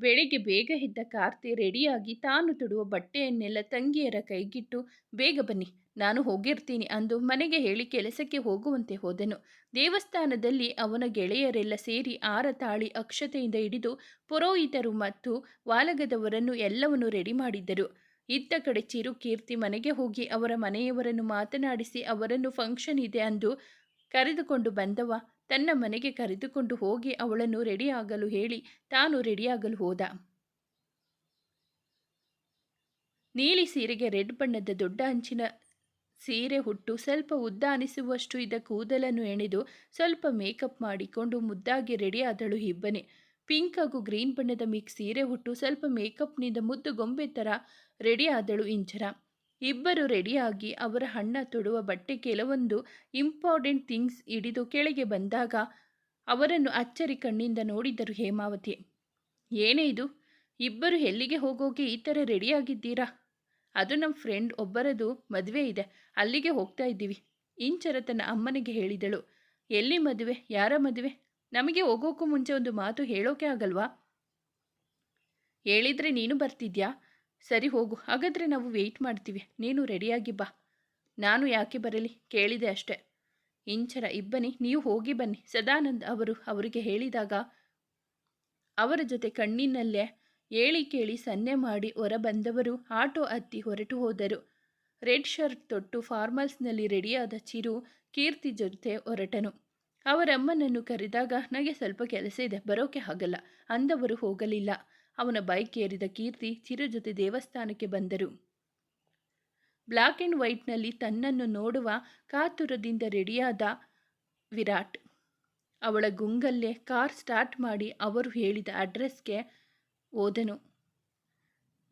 ಬೆಳಿಗ್ಗೆ ಬೇಗ ಎದ್ದ ಕಾರ್ತಿ ರೆಡಿಯಾಗಿ ತಾನು ತೊಡುವ ಬಟ್ಟೆಯನ್ನೆಲ್ಲ ತಂಗಿಯರ ಕೈಗಿಟ್ಟು, ಬೇಗ ಬನ್ನಿ, ನಾನು ಹೋಗಿರ್ತೀನಿ ಅಂದು ಮನೆಗೆ ಹೇಳಿ ಕೆಲಸಕ್ಕೆ ಹೋಗುವಂತೆ ಹೋದನು. ದೇವಸ್ಥಾನದಲ್ಲಿ ಅವನ ಗೆಳೆಯರೆಲ್ಲ ಸೇರಿ ಆರ ತಾಳಿ ಅಕ್ಷತೆಯಿಂದ ಹಿಡಿದು ಪುರೋಹಿತರು ಮತ್ತು ವಾಲಗದವರನ್ನು ಎಲ್ಲವನ್ನು ರೆಡಿ ಮಾಡಿದ್ದರು. ಇತ್ತ ಕಡೆ ಚಿರು ಕೀರ್ತಿ ಮನೆಗೆ ಹೋಗಿ ಅವರ ಮನೆಯವರನ್ನು ಮಾತನಾಡಿಸಿ, ಅವರನ್ನು ಫಂಕ್ಷನ್ ಇದೆ ಅಂದು ಕರೆದುಕೊಂಡು ಬಂದವ ತನ್ನ ಮನೆಗೆ ಕರೆದುಕೊಂಡು ಹೋಗಿ ಅವಳನ್ನು ರೆಡಿಯಾಗಲು ಹೇಳಿ ತಾನು ರೆಡಿಯಾಗಲು ಹೋದ. ನೀಲಿ ಸೀರೆಗೆ ರೆಡ್ ಬಣ್ಣದ ದೊಡ್ಡ ಅಂಚಿನ ಸೀರೆ ಹುಟ್ಟು ಸ್ವಲ್ಪ ಉದ್ದ ಅನಿಸುವಷ್ಟು ಇದ್ದ ಕೂದಲನ್ನು ಎಣೆದು ಸ್ವಲ್ಪ ಮೇಕಪ್ ಮಾಡಿಕೊಂಡು ಮುದ್ದಾಗಿ ರೆಡಿಯಾದಳು ಇಬ್ಬನೇ ಪಿಂಕ್ ಹಾಗೂ ಗ್ರೀನ್ ಬಣ್ಣದ ಮಿಕ್ಸ್ ಸೀರೆ ಹುಟ್ಟು ಸ್ವಲ್ಪ ಮೇಕಪ್ನಿಂದ ಮುದ್ದು ಗೊಂಬೆ ಥರ ರೆಡಿಯಾದಳು ಇಂಚರ ಇಬ್ಬರು ರೆಡಿಯಾಗಿ ಅವರ ಹಣ್ಣ ತೊಡುವ ಬಟ್ಟೆ ಕೆಲವೊಂದು ಇಂಪಾರ್ಟೆಂಟ್ ಥಿಂಗ್ಸ್ ಹಿಡಿದು ಕೆಳಗೆ ಬಂದಾಗ ಅವರನ್ನು ಅಚ್ಚರಿ ಕಣ್ಣಿಂದ ನೋಡಿದರು ಹೇಮಾವತಿ. ಏನೇ ಇದು? ಇಬ್ಬರು ಎಲ್ಲಿಗೆ ಹೋಗೋಕೆ ಈ ಥರ ರೆಡಿಯಾಗಿದ್ದೀರಾ? ಅದು ನಮ್ಮ ಫ್ರೆಂಡ್ ಒಬ್ಬರದು ಮದುವೆ ಇದೆ. ಅಲ್ಲಿಗೆ ಹೋಗ್ತಾ ಇದ್ದೀವಿ. ಇಂಚರ ತನ್ನ ಅಮ್ಮನಿಗೆ ಹೇಳಿದಳು. ಎಲ್ಲಿ ಮದುವೆ? ಯಾರ ಮದುವೆ? ನಮಗೆ ಹೋಗೋಕ್ಕೂ ಮುಂಚೆ ಒಂದು ಮಾತು ಹೇಳೋಕೆ ಆಗಲ್ವಾ? ಹೇಳಿದರೆ ನೀನು ಬರ್ತಿದ್ಯಾ? ಸರಿ ಹೋಗು, ಹಾಗಾದರೆ ನಾವು ವೆಯ್ಟ್ ಮಾಡ್ತೀವಿ. ನೀನು ರೆಡಿಯಾಗಿ ಬಾ. ನಾನು ಯಾಕೆ ಬರಲಿ? ಕೇಳಿದೆ ಅಷ್ಟೆ. ಇಂಚರ, ಇಬ್ಬನಿ, ನೀವು ಹೋಗಿ ಬನ್ನಿ. ಸದಾನಂದ್ ಅವರು ಅವರಿಗೆ ಹೇಳಿದಾಗ, ಅವರ ಜೊತೆ ಕಣ್ಣಿನಲ್ಲೇ ಏಳಿ ಕೇಳಿ ಸನ್ನೆ ಮಾಡಿ ಹೊರ ಬಂದವರು ಆಟೋ ಹತ್ತಿ ಹೊರಟು ಹೋದರು. ರೆಡ್ ಶರ್ಟ್ ತೊಟ್ಟು ಫಾರ್ಮಲ್ಸ್ನಲ್ಲಿ ರೆಡಿಯಾದ ಚಿರು, ಕೀರ್ತಿ ಜೊತೆ ಹೊರಟನು. ಅವರಮ್ಮನನ್ನು ಕರೆದಾಗ, ನನಗೆ ಸ್ವಲ್ಪ ಕೆಲಸ ಇದೆ, ಬರೋಕೆ ಆಗಲ್ಲ. ಅಂದವರು ಹೋಗಲಿಲ್ಲ. ಅವನ ಬೈಕ್ ಏರಿದ ಕೀರ್ತಿ ಚಿರು ಜೊತೆ ದೇವಸ್ಥಾನಕ್ಕೆ ಬಂದರು. ಬ್ಲ್ಯಾಕ್ ಆ್ಯಂಡ್ ವೈಟ್ನಲ್ಲಿ ತನ್ನನ್ನು ನೋಡುವ ಕಾತುರದಿಂದ ರೆಡಿಯಾದ ವಿರಾಟ್, ಅವಳ ಗುಂಗಲ್ಲೇ ಕಾರ್ ಸ್ಟಾರ್ಟ್ ಮಾಡಿ ಅವರು ಹೇಳಿದ ಅಡ್ರೆಸ್ಗೆ ಹೋದನು.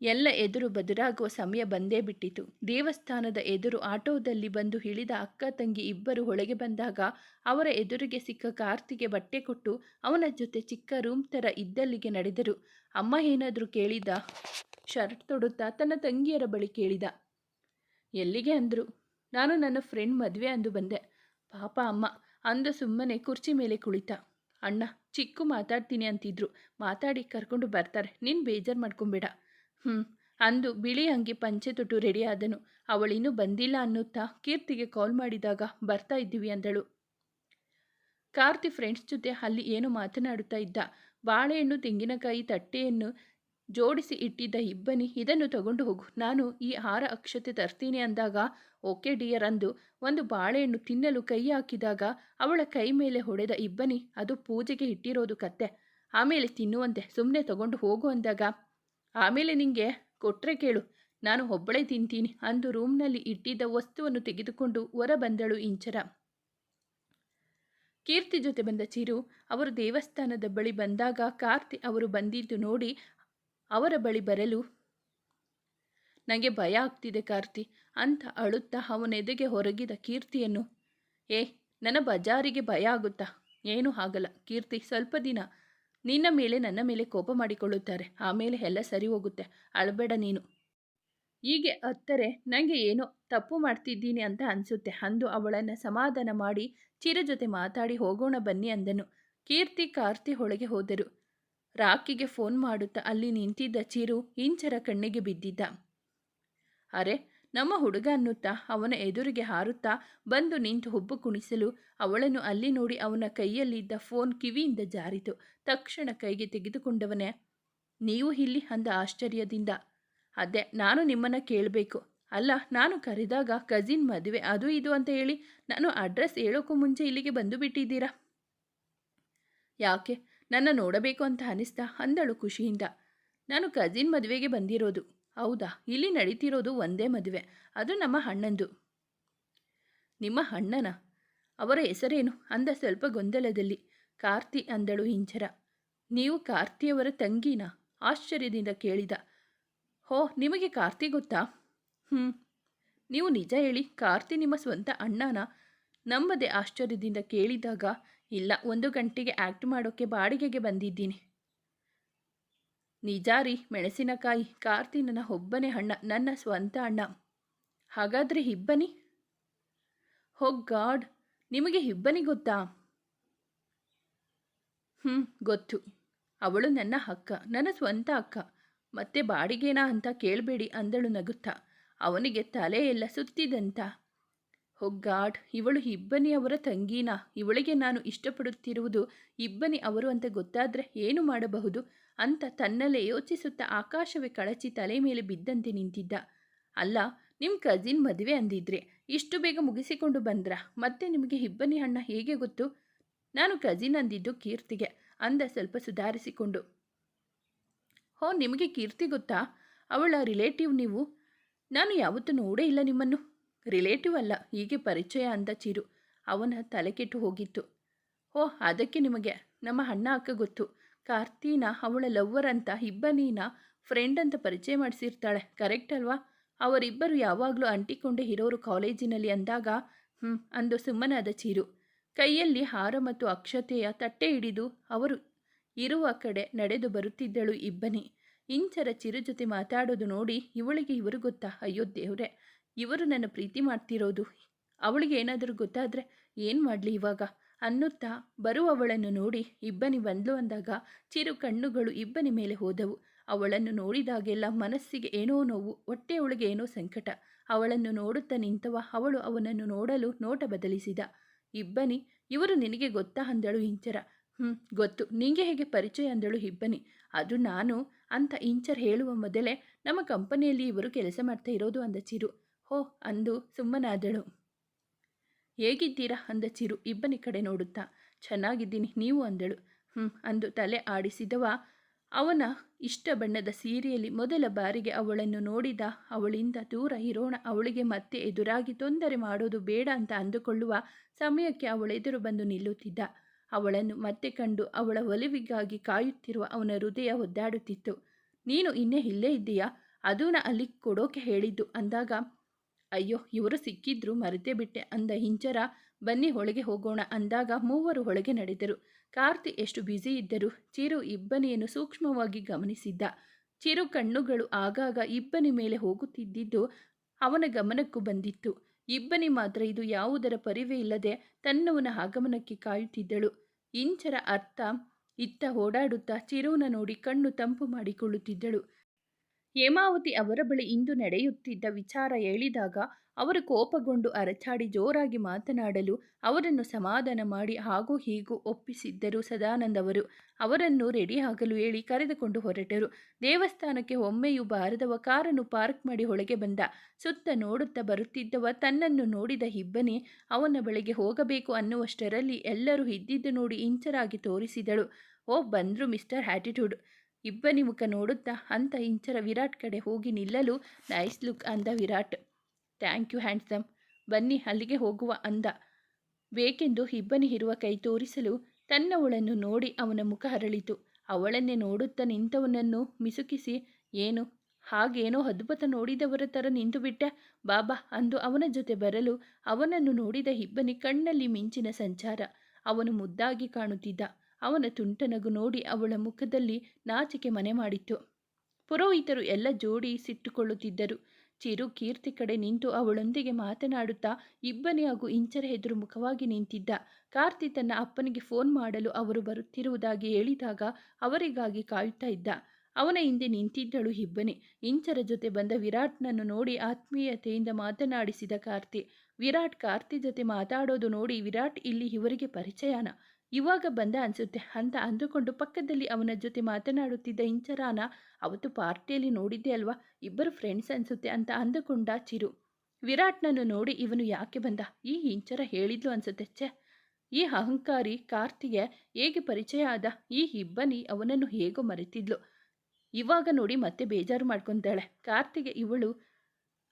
ಎಲ್ಲ ಎದುರು ಬದುರಾಗುವ ಸಮಯ ಬಂದೇ ಬಿಟ್ಟಿತು. ದೇವಸ್ಥಾನದ ಎದುರು ಆಟೋದಲ್ಲಿ ಬಂದು ಇಳಿದ ಅಕ್ಕ ತಂಗಿ ಇಬ್ಬರು ಒಳಗೆ ಬಂದಾಗ ಅವರ ಎದುರಿಗೆ ಸಿಕ್ಕ ಕಾರ್ತಿಗೆ ಬಟ್ಟೆ ಕೊಟ್ಟು ಅವನ ಜೊತೆ ಚಿಕ್ಕ ರೂಮ್ ಥರ ಇದ್ದಲ್ಲಿಗೆ ನಡೆದರು. ಅಮ್ಮ ಏನಾದರೂ ಕೇಳಿದ? ಶರ್ಟ್ ತೊಡುತ್ತಾ ತನ್ನ ತಂಗಿಯರ ಬಳಿ ಕೇಳಿದ. ಎಲ್ಲಿಗೆ ಅಂದರು? ನಾನು ನನ್ನ ಫ್ರೆಂಡ್ ಮದುವೆ ಅಂದು ಬಂದೆ. ಪಾಪ ಅಮ್ಮ, ಅಂದು ಸುಮ್ಮನೆ ಕುರ್ಚಿ ಮೇಲೆ ಕುಳಿತ. ಅಣ್ಣ, ಚಿಕ್ಕು ಮಾತಾಡ್ತೀನಿ ಅಂತಿದ್ರು. ಮಾತಾಡಿ ಕರ್ಕೊಂಡು ಬರ್ತಾರೆ. ನೀನು ಬೇಜಾರು ಮಾಡ್ಕೊಂಬೇಡ. ಹ್ಞೂ ಅಂದು ಬಿಳಿ ಅಂಗಿ ಪಂಚೆ ತೊಟ್ಟು ರೆಡಿ ಆದನು ಅವಳಿನ್ನೂ ಬಂದಿಲ್ಲ ಅನ್ನುತ್ತಾ ಕೀರ್ತಿಗೆ ಕಾಲ್ ಮಾಡಿದಾಗ ಬರ್ತಾ ಇದ್ದೀವಿ ಅಂದಳು. ಕಾರ್ತಿ ಫ್ರೆಂಡ್ಸ್ ಜೊತೆ ಅಲ್ಲಿ ಏನು ಮಾತನಾಡುತ್ತಾ ಇದ್ದ? ಬಾಳೆಹಣ್ಣು, ತೆಂಗಿನಕಾಯಿ, ತಟ್ಟೆಯನ್ನು ಜೋಡಿಸಿ ಇಟ್ಟಿದ್ದ ಇಬ್ಬನಿ, ಇದನ್ನು ತಗೊಂಡು ಹೋಗು. ನಾನು ಈ ಹಾರ ಅಕ್ಷತೆ ತರ್ತೀನಿ ಅಂದಾಗ, ಓಕೆ ಡಿಯರ್ ಅಂದು ಒಂದು ಬಾಳೆಹಣ್ಣು ತಿನ್ನಲು ಕೈ ಹಾಕಿದಾಗ ಅವಳ ಕೈ ಮೇಲೆ ಹೊಡೆದ ಇಬ್ಬನಿ, ಅದು ಪೂಜೆಗೆ ಇಟ್ಟಿರೋದು ಕತ್ತೆ. ಆಮೇಲೆ ತಿನ್ನುವಂತೆ. ಸುಮ್ಮನೆ ತಗೊಂಡು ಹೋಗು ಅಂದಾಗ ಆಮೇಲೆ ನಿಂಗೆ ಕೊಟ್ಟರೆ ಕೇಳು. ನಾನು ಒಬ್ಬಳೇ ತಿಂತೀನಿ ಅಂದು ರೂಮ್ನಲ್ಲಿ ಇಟ್ಟಿದ್ದ ವಸ್ತುವನ್ನು ತೆಗೆದುಕೊಂಡು ಹೊರ ಬಂದಳು ಇಂಚರ. ಕೀರ್ತಿ ಜೊತೆ ಬಂದ ಚಿರು ಅವರು ದೇವಸ್ಥಾನದ ಬಳಿ ಬಂದಾಗ ಕಾರ್ತಿ ಅವರು ಬಂದಿದ್ದು ನೋಡಿ ಅವರ ಬಳಿ ಬರಲು ನನಗೆ ಭಯ ಆಗ್ತಿದೆ ಕಾರ್ತಿ ಅಂತ ಅಳುತ್ತಾ ಅವನೆದೆಗೆ ಹೊರಗಿದ ಕೀರ್ತಿಯನ್ನು, ಏ, ನನ್ನ ಬಜಾರಿಗೆ ಭಯ ಆಗುತ್ತಾ? ಏನೂ ಆಗಲ್ಲ ಕೀರ್ತಿ, ಸ್ವಲ್ಪ ದಿನ ನಿನ್ನ ಮೇಲೆ ನನ್ನ ಮೇಲೆ ಕೋಪ ಮಾಡಿಕೊಳ್ಳುತ್ತಾರೆ. ಆಮೇಲೆ ಎಲ್ಲ ಸರಿ ಹೋಗುತ್ತೆ. ಅಳಬೇಡ ನೀನು. ಹೀಗೆ ಅತ್ತರೆ ನನಗೆ ಏನೋ ತಪ್ಪು ಮಾಡ್ತಿದ್ದೀನಿ ಅಂತ ಅನಿಸುತ್ತೆ. ಅಂದು ಅವಳನ್ನು ಸಮಾಧಾನ ಮಾಡಿ ಚಿರ ಜೊತೆ ಮಾತಾಡಿ ಹೋಗೋಣ ಬನ್ನಿ ಅಂದನು. ಕೀರ್ತಿ ಕಾರ್ತಿ ಒಳಗೆ ಹೋದರು. ರಾಕಿಗೆ ಫೋನ್ ಮಾಡುತ್ತಾ ಅಲ್ಲಿ ನಿಂತಿದ್ದ ಚಿರು ಇಂಚರ ಕಣ್ಣಿಗೆ ಬಿದ್ದಿದ್ದ. ಅರೆ ನಮ್ಮ ಹುಡುಗ ಅನ್ನುತ್ತಾ ಅವನ ಎದುರಿಗೆ ಹಾರುತ್ತಾ ಬಂದು ನಿಂತು ಹುಬ್ಬು ಕುಣಿಸಲು ಅವಳನ್ನು ಅಲ್ಲಿ ನೋಡಿ ಅವನ ಕೈಯಲ್ಲಿದ್ದ ಫೋನ್ ಕಿವಿಯಿಂದ ಜಾರಿತು. ತಕ್ಷಣ ಕೈಗೆ ತೆಗೆದುಕೊಂಡವನೇ, ನೀವು ಇಲ್ಲಿ ಅಂದ ಆಶ್ಚರ್ಯದಿಂದ. ಅದೇ, ನಾನು ನಿಮ್ಮನ್ನು ಕೇಳಬೇಕು. ಅಲ್ಲ, ನಾನು ಕರೆದಾಗ ಕಜಿನ್ ಮದುವೆ ಅದು ಇದು ಅಂತ ಹೇಳಿ ನಾನು ಅಡ್ರೆಸ್ ಹೇಳೋಕ್ಕೂ ಮುಂಚೆ ಇಲ್ಲಿಗೆ ಬಂದು ಬಿಟ್ಟಿದ್ದೀರಾ? ಯಾಕೆ? ನನ್ನ ನೋಡಬೇಕು ಅಂತ ಅನಿಸ್ತಾ ಅಂದಳು ಖುಷಿಯಿಂದ. ನಾನು ಕಜಿನ್ ಮದುವೆಗೆ ಬಂದಿರೋದು. ಹೌದಾ? ಇಲ್ಲಿ ನಡೀತಿರೋದು ಒಂದೇ ಮದುವೆ. ಅದು ನಮ್ಮ ಅಣ್ಣಂದು. ನಿಮ್ಮ ಅಣ್ಣನ? ಅವರ ಹೆಸರೇನು? ಅಂದ ಸ್ವಲ್ಪ ಗೊಂದಲದಲ್ಲಿ. ಕಾರ್ತಿ ಅಂದಳು ಇಂಚರ ನೀವು ಕಾರ್ತಿಯವರ ತಂಗಿನ? ಆಶ್ಚರ್ಯದಿಂದ ಕೇಳಿದ. ಹೋ, ನಿಮಗೆ ಕಾರ್ತಿ ಗೊತ್ತಾ? ಹ್ಞೂ ನೀವು ನಿಜ ಹೇಳಿ, ಕಾರ್ತಿ ನಿಮ್ಮ ಸ್ವಂತ ಅಣ್ಣನ? ನಂಬದೆ ಆಶ್ಚರ್ಯದಿಂದ ಕೇಳಿದಾಗ, ಇಲ್ಲ, ಒಂದು ಗಂಟೆಗೆ ಆ್ಯಕ್ಟ್ ಮಾಡೋಕ್ಕೆ ಬಾಡಿಗೆಗೆ ಬಂದಿದ್ದೀನಿ. ನಿಜಾರಿ ಮೆಣಸಿನಕಾಯಿ, ಕಾರ್ತಿ ನನ್ನ ಒಬ್ಬನೇ ಅಣ್ಣ, ನನ್ನ ಸ್ವಂತ ಅಣ್ಣ. ಹಾಗಾದ್ರೆ ಹಿಬ್ಬನಿ? ಹೋ ಗಾಡ್, ನಿಮಗೆ ಹಿಬ್ಬನಿ ಗೊತ್ತಾ? ಹ್ಞೂ ಗೊತ್ತು. ಅವಳು ನನ್ನ ಅಕ್ಕ, ನನ್ನ ಸ್ವಂತ ಅಕ್ಕ. ಮತ್ತೆ ಬಾಡಿಗೆನಾ ಅಂತ ಕೇಳಬೇಡಿ ಅಂದಳು ನಗುತ್ತಾ. ಅವನಿಗೆ ತಲೆ ಎಲ್ಲ ಸುತ್ತಿದಂತ. ಹೊಗ್ಗಾಡ್ ಇವಳು ಇಬ್ಬನಿ ಅವರ ತಂಗೀನಾ? ಇವಳಿಗೆ ನಾನು ಇಷ್ಟಪಡುತ್ತಿರುವುದು ಇಬ್ಬನಿ ಅವರು ಅಂತ ಗೊತ್ತಾದರೆ ಏನು ಮಾಡಬಹುದು? ಅಂತ ತನ್ನಲ್ಲೇ ಯೋಚಿಸುತ್ತಾ ಆಕಾಶವೇ ಕಳಚಿ ತಲೆ ಮೇಲೆ ಬಿದ್ದಂತೆ ನಿಂತಿದ್ದ. ಅಲ್ಲ ನಿಮ್ಮ ಕಜಿನ್ ಮದುವೆ ಅಂದಿದ್ರೆ ಇಷ್ಟು ಬೇಗ ಮುಗಿಸಿಕೊಂಡು ಬಂದ್ರ? ಮತ್ತೆ ನಿಮಗೆ ಹಿಬ್ಬನಿ ಅಣ್ಣ ಹೇಗೆ ಗೊತ್ತು? ನಾನು ಕಜಿನ್ ಅಂದಿದ್ದು ಕೀರ್ತಿಗೆ ಅಂದ ಸ್ವಲ್ಪ ಸುಧಾರಿಸಿಕೊಂಡು. ಹೋ, ನಿಮಗೆ ಕೀರ್ತಿ ಗೊತ್ತಾ? ಅವಳ ರಿಲೇಟಿವ್ ನೀವು? ನಾನು ಯಾವತ್ತೂ ನೋಡೇ ಇಲ್ಲ ನಿಮ್ಮನ್ನು. ರಿಲೇಟಿವ್ ಅಲ್ಲ, ಹೀಗೆ ಪರಿಚಯ ಅಂದ ಚಿರು. ಅವನ ತಲೆಕೆಟ್ಟು ಹೋಗಿತ್ತು. ಓ ಅದಕ್ಕೆ ನಿಮಗೆ ನಮ್ಮ ಅಣ್ಣ ಅಕ್ಕ ಗೊತ್ತು. ಕಾರ್ತೀನ ಅವಳ ಲವ್ವರ್ ಅಂತ ಇಬ್ಬನೀನ ಫ್ರೆಂಡ್ ಅಂತ ಪರಿಚಯ ಮಾಡಿಸಿರ್ತಾಳೆ. ಕರೆಕ್ಟ್ ಅಲ್ವಾ? ಅವರಿಬ್ಬರು ಯಾವಾಗಲೂ ಅಂಟಿಕೊಂಡೇ ಇರೋರು ಕಾಲೇಜಿನಲ್ಲಿ ಅಂದಾಗ ಹ್ಞೂ ಅಂದು ಸುಮ್ಮನಾದ ಚೀರು. ಕೈಯಲ್ಲಿ ಹಾರ ಮತ್ತು ಅಕ್ಷತೆಯ ತಟ್ಟೆ ಹಿಡಿದು ಅವರು ಇರುವ ಕಡೆ ನಡೆದು ಬರುತ್ತಿದ್ದಳು ಇಬ್ಬನಿ. ಇಂಚರ ಚಿರು ಜೊತೆ ಮಾತಾಡೋದು ನೋಡಿ ಇವಳಿಗೆ ಇವರು ಗೊತ್ತಾ? ಅಯ್ಯೋ ದೇವ್ರೆ, ಇವರು ನನ್ನ ಪ್ರೀತಿ ಮಾಡ್ತಿರೋದು. ಅವಳಿಗೆ ಏನಾದರೂ ಗೊತ್ತಾದರೆ ಏನು ಮಾಡಲಿ ಇವಾಗ? ಅನ್ನುತ್ತಾ ಬರುವವಳನ್ನು ನೋಡಿ ಇಬ್ಬನಿ ಬಂದ್ಲು ಅಂದಾಗ ಚಿರು ಕಣ್ಣುಗಳು ಇಬ್ಬನಿ ಮೇಲೆ ಹೋದವು. ಅವಳನ್ನು ನೋಡಿದಾಗೆಲ್ಲ ಮನಸ್ಸಿಗೆ ಏನೋ ನೋವು, ಹೊಟ್ಟೆಯೊಳಗೆ ಏನೋ ಸಂಕಟ. ಅವಳನ್ನು ನೋಡುತ್ತಾ ನಿಂತವ ಅವಳು ಅವನನ್ನು ನೋಡಲು ನೋಟ ಬದಲಿಸಿದ. ಇಬ್ಬನಿ, ಇವರು ನಿನಗೆ ಗೊತ್ತಾ ಅಂದಳು ಇಂಚರ. ಹ್ಞೂ ಗೊತ್ತು. ನಿಂಗೆ ಹೇಗೆ ಪರಿಚಯ ಅಂದಳು ಇಬ್ಬನಿ. ಅದು ನಾನು ಅಂತ ಇಂಚರ್ ಹೇಳುವ ಮೊದಲೇ ನಮ್ಮ ಕಂಪನಿಯಲ್ಲಿ ಇವರು ಕೆಲಸ ಮಾಡ್ತಾ ಇರೋದು ಅಂದ ಚಿರು. ಹೋ, ಅಂದು ಸುಮ್ಮನಾದಳು. ಹೇಗಿದ್ದೀರಾ? ಅಂದ ಚಿರು ಇಬ್ಬನಿ ಕಡೆ ನೋಡುತ್ತಾ. ಚೆನ್ನಾಗಿದ್ದೀನಿ, ನೀವು ಅಂದಳು. ಹ್ಞೂ ಅಂದು ತಲೆ ಆಡಿಸಿದವ. ಅವನ ಇಷ್ಟ ಬಣ್ಣದ ಸೀರೆಯಲ್ಲಿ ಮೊದಲ ಬಾರಿಗೆ ಅವಳನ್ನು ನೋಡಿದ ಅವಳಿಂದ ದೂರ ಇರೋಣ, ಅವಳಿಗೆ ಮತ್ತೆ ಎದುರಾಗಿ ತೊಂದರೆ ಮಾಡೋದು ಬೇಡ ಅಂತ ಅಂದುಕೊಳ್ಳುವ ಸಮಯಕ್ಕೆ ಅವಳೆದುರು ಬಂದು ನಿಲ್ಲುತ್ತಿದ್ದ. ಅವಳನ್ನು ಮತ್ತೆ ಕಂಡು ಅವಳ ಒಲಿವಿಗಾಗಿ ಕಾಯುತ್ತಿರುವ ಅವನ ಹೃದಯ ಒದ್ದಾಡುತ್ತಿತ್ತು. ನೀನು ಇನ್ನೇ ಇಲ್ಲೇ ಇದ್ದೀಯಾ? ಅದೂನ ಅಲ್ಲಿ ಕೊಡೋಕೆ ಹೇಳಿದ್ದು ಅಂದಾಗ ಅಯ್ಯೋ, ಇವರು ಸಿಕ್ಕಿದ್ರು ಮರೆತೇ ಬಿಟ್ಟೆ ಅಂದ ಹಿಂಚರ. ಬನ್ನಿ ಒಳಗೆ ಹೋಗೋಣ ಅಂದಾಗ ಮೂವರು ಒಳಗೆ ನಡೆದರು. ಕಾರ್ತಿ ಎಷ್ಟು ಬ್ಯುಸಿ ಇದ್ದರು ಚಿರು ಇಬ್ಬನಿಯನ್ನು ಸೂಕ್ಷ್ಮವಾಗಿ ಗಮನಿಸಿದ್ದ. ಚಿರು ಕಣ್ಣುಗಳು ಆಗಾಗ ಇಬ್ಬನಿ ಮೇಲೆ ಹೋಗುತ್ತಿದ್ದಿದ್ದು ಅವನ ಗಮನಕ್ಕೂ ಬಂದಿತ್ತು. ಇಬ್ಬನಿ ಮಾತ್ರ ಇದು ಯಾವುದರ ಪರಿವೇ ಇಲ್ಲದೆ ತನ್ನವನ ಆಗಮನಕ್ಕೆ ಕಾಯುತ್ತಿದ್ದಳು. ಇಂಚರ ಅರ್ಥ ಇತ್ತ ಓಡಾಡುತ್ತಾ ಚಿರುವನ ನೋಡಿ ಕಣ್ಣು ತಂಪು ಮಾಡಿಕೊಳ್ಳುತ್ತಿದ್ದಳು. ಹೇಮಾವತಿ ಅವರ ಬಳಿ ಇಂದು ನಡೆಯುತ್ತಿದ್ದ ವಿಚಾರ ಹೇಳಿದಾಗ ಅವರು ಕೋಪಗೊಂಡು ಅರಚಾಡಿ ಜೋರಾಗಿ ಮಾತನಾಡಲು ಅವರನ್ನು ಸಮಾಧಾನ ಮಾಡಿ ಹಾಗೂ ಹೀಗೂ ಒಪ್ಪಿಸಿದ್ದರು ಸದಾನಂದ್ ಅವರು ಅವರನ್ನು ರೆಡಿಯಾಗಲು ಹೇಳಿ ಕರೆದುಕೊಂಡು ಹೊರಟರು. ದೇವಸ್ಥಾನಕ್ಕೆ ಒಮ್ಮೆಯೂ ಬಾರದವ ಕಾರನ್ನು ಪಾರ್ಕ್ ಮಾಡಿ ಒಳಗೆ ಬಂದ. ಸುತ್ತ ನೋಡುತ್ತಾ ಬರುತ್ತಿದ್ದವ ತನ್ನನ್ನು ನೋಡಿದ ಇಬ್ಬನಿ ಅವನ ಬಳಿಗೆ ಹೋಗಬೇಕು ಅನ್ನುವಷ್ಟರಲ್ಲಿ ಎಲ್ಲರೂ ಇದ್ದಿದ್ದು ನೋಡಿ ಇಂಚರಾಗಿ ತೋರಿಸಿದಳು. ಓ ಬಂದ್ರು ಮಿಸ್ಟರ್ ಹ್ಯಾಟಿಟ್ಯೂಡ್. ಇಬ್ಬನಿ ಮುಖ ನೋಡುತ್ತಾ ಅಂತ ಇಂಚರ ವಿರಾಟ್ ಕಡೆ ಹೋಗಿ ನಿಲ್ಲಲು ನೈಸ್ ಲುಕ್ ಅಂದ ವಿರಾಟ್. ಥ್ಯಾಂಕ್ ಯು ಹ್ಯಾಂಡ್ಸಮ್ ಬನ್ನಿ, ಅಲ್ಲಿಗೆ ಹೋಗುವ ಅಂದ. ಬೇಕೆಂದು ಇಬ್ಬನಿ ಇರುವ ಕೈ ತೋರಿಸಲು ತನ್ನವಳನ್ನು ನೋಡಿ ಅವನ ಮುಖ ಹರಳಿತು ಅವಳನ್ನೇ ನೋಡುತ್ತಾ ನಿಂತವನನ್ನು ಮಿಸುಕಿಸಿ, ಏನು? ಹಾಗೇನೋ ಅದ್ಭುತ ನೋಡಿದವರ ಥರ ನಿಂತು ಬಿಟ್ಟೆ? ಬಾಬಾ ಅಂದು ಅವನ ಜೊತೆ ಬರಲು ಅವನನ್ನು ನೋಡಿದ ಇಬ್ಬನಿ ಕಣ್ಣಲ್ಲಿ ಮಿಂಚಿನ ಸಂಚಾರ. ಅವನು ಮುದ್ದಾಗಿ ಕಾಣುತ್ತಿದ್ದ. ಅವನ ತುಂಟನಗು ನೋಡಿ ಅವಳ ಮುಖದಲ್ಲಿ ನಾಚಿಕೆ ಮನೆ ಮಾಡಿತ್ತು. ಪುರೋಹಿತರು ಎಲ್ಲ ಜೋಡಿ ಸಿಟ್ಟುಕೊಳ್ಳುತ್ತಿದ್ದರು. ಚಿರು ಕೀರ್ತಿ ಕಡೆ ನಿಂತು ಅವಳೊಂದಿಗೆ ಮಾತನಾಡುತ್ತಾ ಇಬ್ಬನಿ ಹಾಗೂ ಇಂಚರ ಎದುರು ಮುಖವಾಗಿ ನಿಂತಿದ್ದ. ಕಾರ್ತಿ ತನ್ನ ಅಪ್ಪನಿಗೆ ಫೋನ್ ಮಾಡಲು ಅವರು ಬರುತ್ತಿರುವುದಾಗಿ ಹೇಳಿದಾಗ ಅವರಿಗಾಗಿ ಕಾಯುತ್ತಾ ಇದ್ದ. ಅವನ ಹಿಂದೆ ನಿಂತಿದ್ದಳು ಇಬ್ಬನಿ. ಇಂಚರ ಜೊತೆ ಬಂದ ವಿರಾಟ್ನನ್ನು ನೋಡಿ ಆತ್ಮೀಯತೆಯಿಂದ ಮಾತನಾಡಿಸಿದ ಕಾರ್ತಿ. ವಿರಾಟ್ ಕಾರ್ತಿ ಜೊತೆ ಮಾತಾಡೋದು ನೋಡಿ ವಿರಾಟ್ ಇಲ್ಲಿ ಇವರಿಗೆ ಪರಿಚಯನ. ಇವಾಗ ಬಂದ ಅನ್ಸುತ್ತೆ. ಅಂತ ಅಂದುಕೊಂಡು ಪಕ್ಕದಲ್ಲಿ ಅವನ ಜೊತೆ ಮಾತನಾಡುತ್ತಿದ್ದ ಇಂಚರಾನ, ಅವತ್ತು ಪಾರ್ಟಿಯಲ್ಲಿ ನೋಡಿದ್ದೆ ಅಲ್ವಾ? ಇಬ್ಬರು ಫ್ರೆಂಡ್ಸ್ ಅನ್ಸುತ್ತೆ ಅಂತ ಅಂದುಕೊಂಡ ಚಿರು. ವಿರಾಟ್ನನ್ನು ನೋಡಿ ಇವನು ಯಾಕೆ ಬಂದ? ಈ ಇಂಚರ ಹೇಳಿದ್ಲು ಅನ್ಸುತ್ತೆ. ಛೆ! ಈ ಅಹಂಕಾರಿ ಕಾರ್ತಿಗೆ ಹೇಗೆ ಪರಿಚಯ ಆದ? ಈ ಇಬ್ಬನಿ ಅವನನ್ನು ಹೇಗೋ ಮರೆತಿದ್ಲು. ಇವಾಗ ನೋಡಿ ಮತ್ತೆ ಬೇಜಾರು ಮಾಡ್ಕೊತಾಳೆ. ಕಾರ್ತಿಗೆ ಇವಳು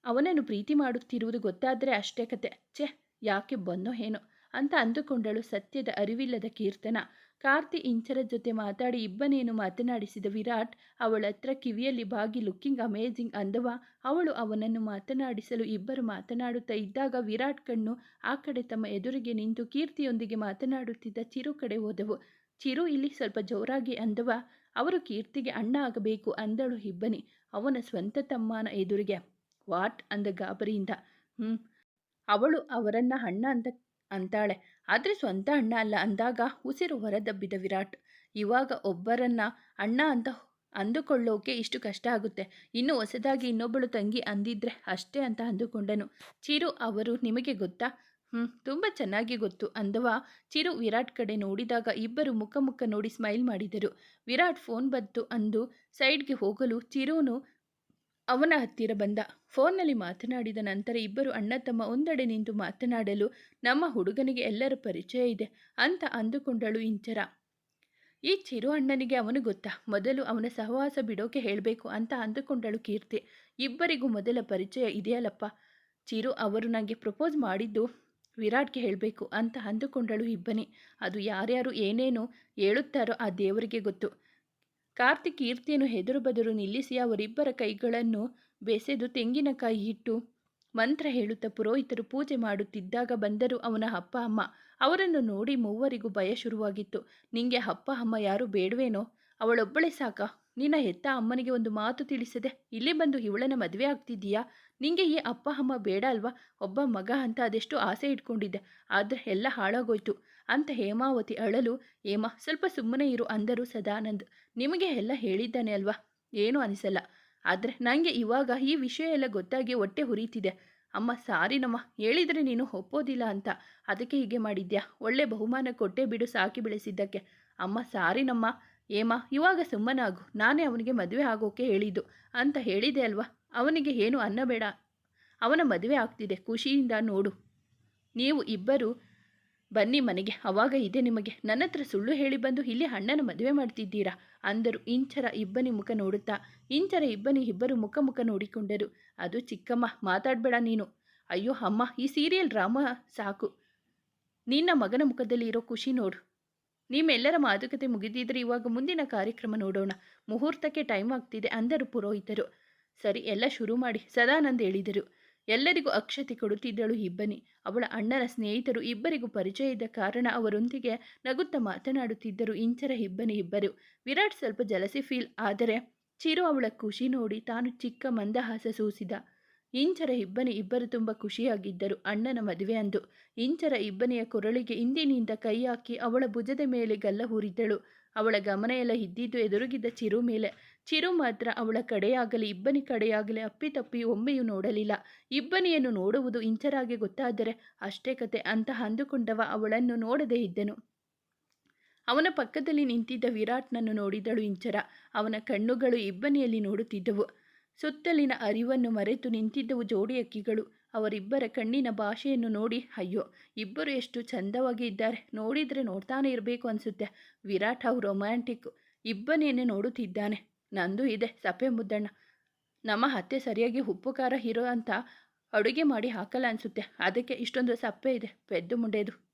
ಅವನನ್ನು ಪ್ರೀತಿ ಮಾಡುತ್ತಿರುವುದು ಗೊತ್ತಾದರೆ ಅಷ್ಟೇ ಕತೆ. ಛೆ! ಯಾಕೆ ಬಂದೋ ಏನೋ. ಅಂತ ಅಂದುಕೊಂಡಳು ಸತ್ಯದ ಅರಿವಿಲ್ಲದ ಕೀರ್ತನ. ಕಾರ್ತಿ ಇಂಚರ ಜೊತೆ ಮಾತಾಡಿ ಇಬ್ಬನೇನು ಮಾತನಾಡಿಸಿದ ವಿರಾಟ್ ಅವಳತ್ರ ಕಿವಿಯಲ್ಲಿ ಬಾಗಿ ಲುಕ್ಕಿಂಗ್ ಅಮೇಜಿಂಗ್ ಅಂದವ. ಅವಳು ಅವನನ್ನು ಮಾತನಾಡಿಸಲು ಇಬ್ಬರು ಮಾತನಾಡುತ್ತಾ ಇದ್ದಾಗ ವಿರಾಟ್ ಕಣ್ಣು ಆ ಕಡೆ ತಮ್ಮ ಎದುರಿಗೆ ನಿಂತು ಕೀರ್ತಿಯೊಂದಿಗೆ ಮಾತನಾಡುತ್ತಿದ್ದ ಚಿರು ಕಡೆ ಹೋದವು. ಚಿರು ಇಲ್ಲಿ ಸ್ವಲ್ಪ ಜೋರಾಗಿ ಅಂದವ, ಅವರು ಕೀರ್ತಿಗೆ ಅಣ್ಣ ಆಗಬೇಕು ಅಂದಳು ಇಬ್ಬನಿ. ಅವನ ಸ್ವಂತ ತಮ್ಮನ ಎದುರಿಗೆ. ವಾಟ್? ಅಂದ ಗಾಬರಿಯಿಂದ. ಹ್ಞೂ ಅವಳು ಅವರನ್ನ ಅಣ್ಣ ಅಂತ ಅಂತಾಳೆ. ಆದರೆ ಸ್ವಂತ ಅಣ್ಣ ಅಲ್ಲ. ಅಂದಾಗ ಉಸಿರು ಹೊರದಬ್ಬಿದ ವಿರಾಟ್. ಇವಾಗ ಒಬ್ಬರನ್ನ ಅಣ್ಣ ಅಂತ ಅಂದುಕೊಳ್ಳೋಕೆ ಇಷ್ಟು ಕಷ್ಟ ಆಗುತ್ತೆ. ಇನ್ನು ಹೊಸದಾಗಿ ಇನ್ನೊಬ್ಬಳು ತಂಗಿ ಅಂದಿದ್ರೆ ಅಷ್ಟೇ ಅಂತ ಅಂದುಕೊಂಡನು. ಚಿರು, ಅವರು ನಿಮಗೆ ಗೊತ್ತಾ? ಹ್ಞೂ ತುಂಬ ಚೆನ್ನಾಗಿ ಗೊತ್ತು ಅಂದವ. ಚಿರು ವಿರಾಟ್ ಕಡೆ ನೋಡಿದಾಗ ಇಬ್ಬರು ಮುಖ ಮುಖ ನೋಡಿ ಸ್ಮೈಲ್ ಮಾಡಿದರು. ವಿರಾಟ್ ಫೋನ್ ಬಂತು ಅಂದು ಸೈಡ್ಗೆ ಹೋಗಲು ಚಿರುನು ಅವನ ಹತ್ತಿರ ಬಂದ. ಫೋನ್ನಲ್ಲಿ ಮಾತನಾಡಿದ ನಂತರ ಇಬ್ಬರು ಅಣ್ಣ ತಮ್ಮ ಒಂದೆಡೆ ನಿಂತು ಮಾತನಾಡಲು ನಮ್ಮ ಹುಡುಗನಿಗೆ ಎಲ್ಲರ ಪರಿಚಯ ಇದೆ ಅಂತ ಅಂದುಕೊಂಡಳು ಇಂಚರ. ಈ ಚಿರು ಅಣ್ಣನಿಗೆ ಅವನು ಗೊತ್ತಾ? ಮೊದಲು ಅವನ ಸಹವಾಸ ಬಿಡೋಕೆ ಹೇಳಬೇಕು ಅಂತ ಅಂದುಕೊಂಡಳು ಕೀರ್ತಿ. ಇಬ್ಬರಿಗೂ ಮೊದಲ ಪರಿಚಯ ಇದೆಯಲ್ಲಪ್ಪ? ಚಿರು ಅವರು ನನಗೆ ಪ್ರಪೋಸ್ ಮಾಡಿದ್ದು ವಿರಾಟ್ಗೆ ಹೇಳಬೇಕು ಅಂತ ಅಂದುಕೊಂಡಳು ಇಬ್ಬನಿ. ಅದು ಯಾರ್ಯಾರು ಏನೇನು ಹೇಳುತ್ತಾರೋ ಆ ದೇವರಿಗೆ ಗೊತ್ತು. ಕಾರ್ತಿಕ್ ಕೀರ್ತಿಯನ್ನು ಹೆದರು ಬದರು ನಿಲ್ಲಿಸಿ ಅವರಿಬ್ಬರ ಕೈಗಳನ್ನು ಬೆಸೆದು ತೆಂಗಿನಕಾಯಿ ಇಟ್ಟು ಮಂತ್ರ ಹೇಳುತ್ತಾ ಪುರೋಹಿತರು ಪೂಜೆ ಮಾಡುತ್ತಿದ್ದಾಗ ಬಂದರು ಅವನ ಅಪ್ಪ ಅಮ್ಮ ಅವರನ್ನು ನೋಡಿ ಮೂವರಿಗೂ ಭಯ ಶುರುವಾಗಿತ್ತು. ನಿಂಗೆ ಅಪ್ಪ ಅಮ್ಮ ಯಾರು ಬೇಡವೇನೋ? ಅವಳೊಬ್ಬಳೇ ಸಾಕ. ನಿನ್ನ ಹೆತ್ತ ಅಮ್ಮನಿಗೆ ಒಂದು ಮಾತು ತಿಳಿಸದೆ ಇಲ್ಲಿ ಬಂದು ಇವಳನ್ನ ಮದುವೆ ಆಗ್ತಿದ್ದೀಯಾ? ನಿಂಗೆ ಈ ಅಪ್ಪ ಅಮ್ಮ ಬೇಡ ಅಲ್ವಾ? ಒಬ್ಬ ಮಗ ಅಂತ ಅದೆಷ್ಟು ಆಸೆ ಇಟ್ಕೊಂಡಿದ್ದೆ. ಆದರೆ ಎಲ್ಲ ಹಾಳಾಗೋಯ್ತು. ಅಂತ ಹೇಮಾವತಿ ಅಳಲು ಹೇಮ ಸ್ವಲ್ಪ ಸುಮ್ಮನೆ ಇರು ಅಂದರು ಸದಾನಂದ್. ನಿಮಗೆ ಎಲ್ಲ ಹೇಳಿದ್ದಾನೆ ಅಲ್ವಾ? ಏನೂ ಅನಿಸಲ್ಲ. ಆದರೆ ನನಗೆ ಇವಾಗ ಈ ವಿಷಯ ಎಲ್ಲ ಗೊತ್ತಾಗಿ ಹೊಟ್ಟೆ ಹುರಿತಿದೆ. ಅಮ್ಮ ಸಾರಿನಮ್ಮ ಹೇಳಿದರೆ ನೀನು ಒಪ್ಪೋದಿಲ್ಲ ಅಂತ. ಅದಕ್ಕೆ ಹೀಗೆ ಮಾಡಿದ್ಯಾ? ಒಳ್ಳೆ ಬಹುಮಾನ ಕೊಟ್ಟೆ ಬಿಡು ಸಾಕಿ ಬೆಳೆಸಿದ್ದಕ್ಕೆ. ಅಮ್ಮ ಸಾರಿನಮ್ಮ ಏಮ, ಇವಾಗ ಸುಮ್ಮನಾಗು ನಾನೇ ಅವನಿಗೆ ಮದುವೆ ಆಗೋಕೆ ಹೇಳಿದ್ದು ಅಂತ ಹೇಳಿದೆ ಅಲ್ವಾ? ಅವನಿಗೆ ಏನು ಅನ್ನಬೇಡ. ಅವನ ಮದುವೆ ಆಗ್ತಿದೆ. ಖುಷಿಯಿಂದ ನೋಡು. ನೀವು ಇಬ್ಬರು ಬನ್ನಿ ಮನೆಗೆ, ಅವಾಗ ಇದೆ ನಿಮಗೆ. ನನ್ನ ಹತ್ರ ಸುಳ್ಳು ಹೇಳಿ ಬಂದು ಇಲ್ಲಿ ಅಣ್ಣನ ಮದುವೆ ಮಾಡ್ತಿದ್ದೀರಾ? ಅಂದರು. ಇಂಚರ ಇಬ್ಬನಿ ಮುಖ ನೋಡುತ್ತಾ. ಇಂಚರ ಇಬ್ಬನಿ ಇಬ್ಬರು ಮುಖ ಮುಖ ನೋಡಿಕೊಂಡರು. ಅದು ಚಿಕ್ಕಮ್ಮ, ಮಾತಾಡಬೇಡ ನೀನು. ಅಯ್ಯೋ ಅಮ್ಮ, ಈ ಸೀರಿಯಲ್ ರಾಮ ಸಾಕು. ನಿನ್ನ ಮಗನ ಮುಖದಲ್ಲಿ ಇರೋ ಖುಷಿ ನೋಡು. ನಿಮ್ಮೆಲ್ಲರ ಮಾತುಕತೆ ಮುಗಿದಿದ್ರೆ ಇವಾಗ ಮುಂದಿನ ಕಾರ್ಯಕ್ರಮ ನೋಡೋಣ. ಮುಹೂರ್ತಕ್ಕೆ ಟೈಮ್ ಆಗ್ತಿದೆ, ಅಂದರು ಪುರೋಹಿತರು. ಸರಿ, ಎಲ್ಲ ಶುರು ಮಾಡಿ, ಸದಾನಂದ್ ಹೇಳಿದರು. ಎಲ್ಲರಿಗೂ ಅಕ್ಷತೆ ಕೊಡುತ್ತಿದ್ದಳು ಇಬ್ಬನಿ. ಅವಳ ಅಣ್ಣನ ಸ್ನೇಹಿತರು ಇಬ್ಬರಿಗೂ ಪರಿಚಯ ಇದ್ದ ಕಾರಣ ಅವರೊಂದಿಗೆ ನಗುತ್ತಾ ಮಾತನಾಡುತ್ತಿದ್ದರು ಇಂಚರ ಇಬ್ಬನಿ ಇಬ್ಬರು. ವಿರಾಟ್ ಸ್ವಲ್ಪ ಜಲಸಿ ಫೀಲ್ ಆದರೆ ಚಿರು ಅವಳ ಖುಷಿ ನೋಡಿ ತಾನು ಚಿಕ್ಕ ಮಂದಹಾಸ ಸೂಸಿದ. ಇಂಚರ ಇಬ್ಬನಿ ಇಬ್ಬರು ತುಂಬ ಖುಷಿಯಾಗಿದ್ದರು ಅಣ್ಣನ ಮದುವೆ ಅಂದು. ಇಂಚರ ಇಬ್ಬನಿಯ ಕೊರಳಿಗೆ ಇಂದಿನಿಂದ ಕೈ ಹಾಕಿ ಅವಳ ಭುಜದ ಮೇಲೆ ಗಲ್ಲ ಹೂರಿದ್ದಳು. ಅವಳ ಗಮನ ಎಲ್ಲ ಇದ್ದಿದ್ದು ಎದುರುಗಿದ್ದ ಚಿರು ಮೇಲೆ. ಚಿರು ಮಾತ್ರ ಅವಳ ಕಡೆಯಾಗಲಿ, ಇಬ್ಬನಿ ಕಡೆಯಾಗಲಿ ಅಪ್ಪಿತಪ್ಪಿ ಒಮ್ಮೆಯೂ ನೋಡಲಿಲ್ಲ. ಇಬ್ಬನಿಯನ್ನು ನೋಡುವುದು ಇಂಚರಾಗೆ ಗೊತ್ತಾದರೆ ಅಷ್ಟೇ ಕತೆ ಅಂತ ಅಂದುಕೊಂಡವ ಅವಳನ್ನು ನೋಡದೇ ಇದ್ದನು. ಅವನ ಪಕ್ಕದಲ್ಲಿ ನಿಂತಿದ್ದ ವಿರಾಟ್ನನ್ನು ನೋಡಿದಳು ಇಂಚರ. ಅವನ ಕಣ್ಣುಗಳು ಇಬ್ಬನಿಯಲ್ಲಿ ನೋಡುತ್ತಿದ್ದವು. ಸುತ್ತಲಿನ ಅರಿವನ್ನು ಮರೆತು ನಿಂತಿದ್ದವು ಜೋಡಿ ಅಕ್ಕಿಗಳು ಅವರಿಬ್ಬರ ಕಣ್ಣಿನ ಭಾಷೆಯನ್ನು ನೋಡಿ, ಅಯ್ಯೋ, ಇಬ್ಬರು ಎಷ್ಟು ಚಂದವಾಗಿ ಇದ್ದಾರೆ. ನೋಡಿದರೆ ನೋಡ್ತಾನೆ ಇರಬೇಕು ಅನಿಸುತ್ತೆ. ವಿರಾಟ್ ಅವು ರೊಮ್ಯಾಂಟಿಕ್ ಇಬ್ಬನೇನೆ ನೋಡುತ್ತಿದ್ದಾನೆ. ನಂದು ಇದೆ, ಸಪ್ಪೆ ಮುದ್ದಣ್ಣ. ನಮ್ಮ ಅತ್ತೆ ಸರಿಯಾಗಿ ಉಪ್ಪು, ಖಾರ ಇರೋ ಅಂತ ಅಡುಗೆ ಮಾಡಿ ಹಾಕಲ್ಲ ಅನಿಸುತ್ತೆ. ಅದಕ್ಕೆ ಇಷ್ಟೊಂದು ಸಪ್ಪೆ ಇದೆ. ಪೆದ್ದು ಮುಂಡೆದು.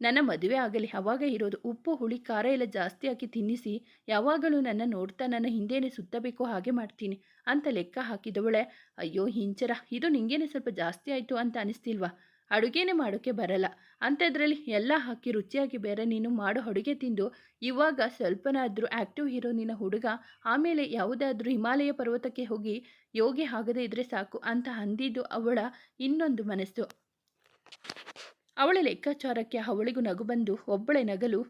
ನನ್ನ ಮದುವೆ ಆಗಲಿ, ಅವಾಗ ಇರೋದು ಉಪ್ಪು, ಹುಳಿ, ಖಾರ ಎಲ್ಲ ಜಾಸ್ತಿ ಹಾಕಿ ತಿನ್ನಿಸಿ, ಯಾವಾಗಲೂ ನನ್ನ ನೋಡ್ತಾ ನನ್ನ ಹಿಂದೇನೆ ಸುತ್ತಬೇಕು, ಹಾಗೆ ಮಾಡ್ತೀನಿ ಅಂತ ಲೆಕ್ಕ ಹಾಕಿದವಳೆ, ಅಯ್ಯೋ, ಹಿಂಚರ, ಇದು ನಿಂಗೇನೆ ಸ್ವಲ್ಪ ಜಾಸ್ತಿ ಆಯಿತು ಅಂತ ಅನಿಸ್ತಿಲ್ವಾ? ಅಡುಗೆನೇ ಮಾಡೋಕ್ಕೆ ಬರಲ್ಲ. ಅಂಥದ್ರಲ್ಲಿ ಎಲ್ಲ ಹಾಕಿ ರುಚಿಯಾಗಿ ಬೇರೆ ನೀನು ಮಾಡೋ ಅಡುಗೆ ತಿಂದು, ಇವಾಗ ಸ್ವಲ್ಪನಾದರೂ ಆ್ಯಕ್ಟಿವ್ ಇರೋ ನಿನ್ನ ಹುಡುಗ, ಆಮೇಲೆ ಯಾವುದಾದ್ರೂ ಹಿಮಾಲಯ ಪರ್ವತಕ್ಕೆ ಹೋಗಿ ಯೋಗಿ ಆಗದೇ ಇದ್ರೆ ಸಾಕು ಅಂತ ಅಂದಿದ್ದು ಅವಳ ಇನ್ನೊಂದು ಮನಸ್ಸು. ಅವಳ ಲೆಕ್ಕಾಚಾರಕ್ಕೆ ಅವಳಿಗೂ ನಗು ಬಂದು ಒಬ್ಬಳೆ ನಗಲು,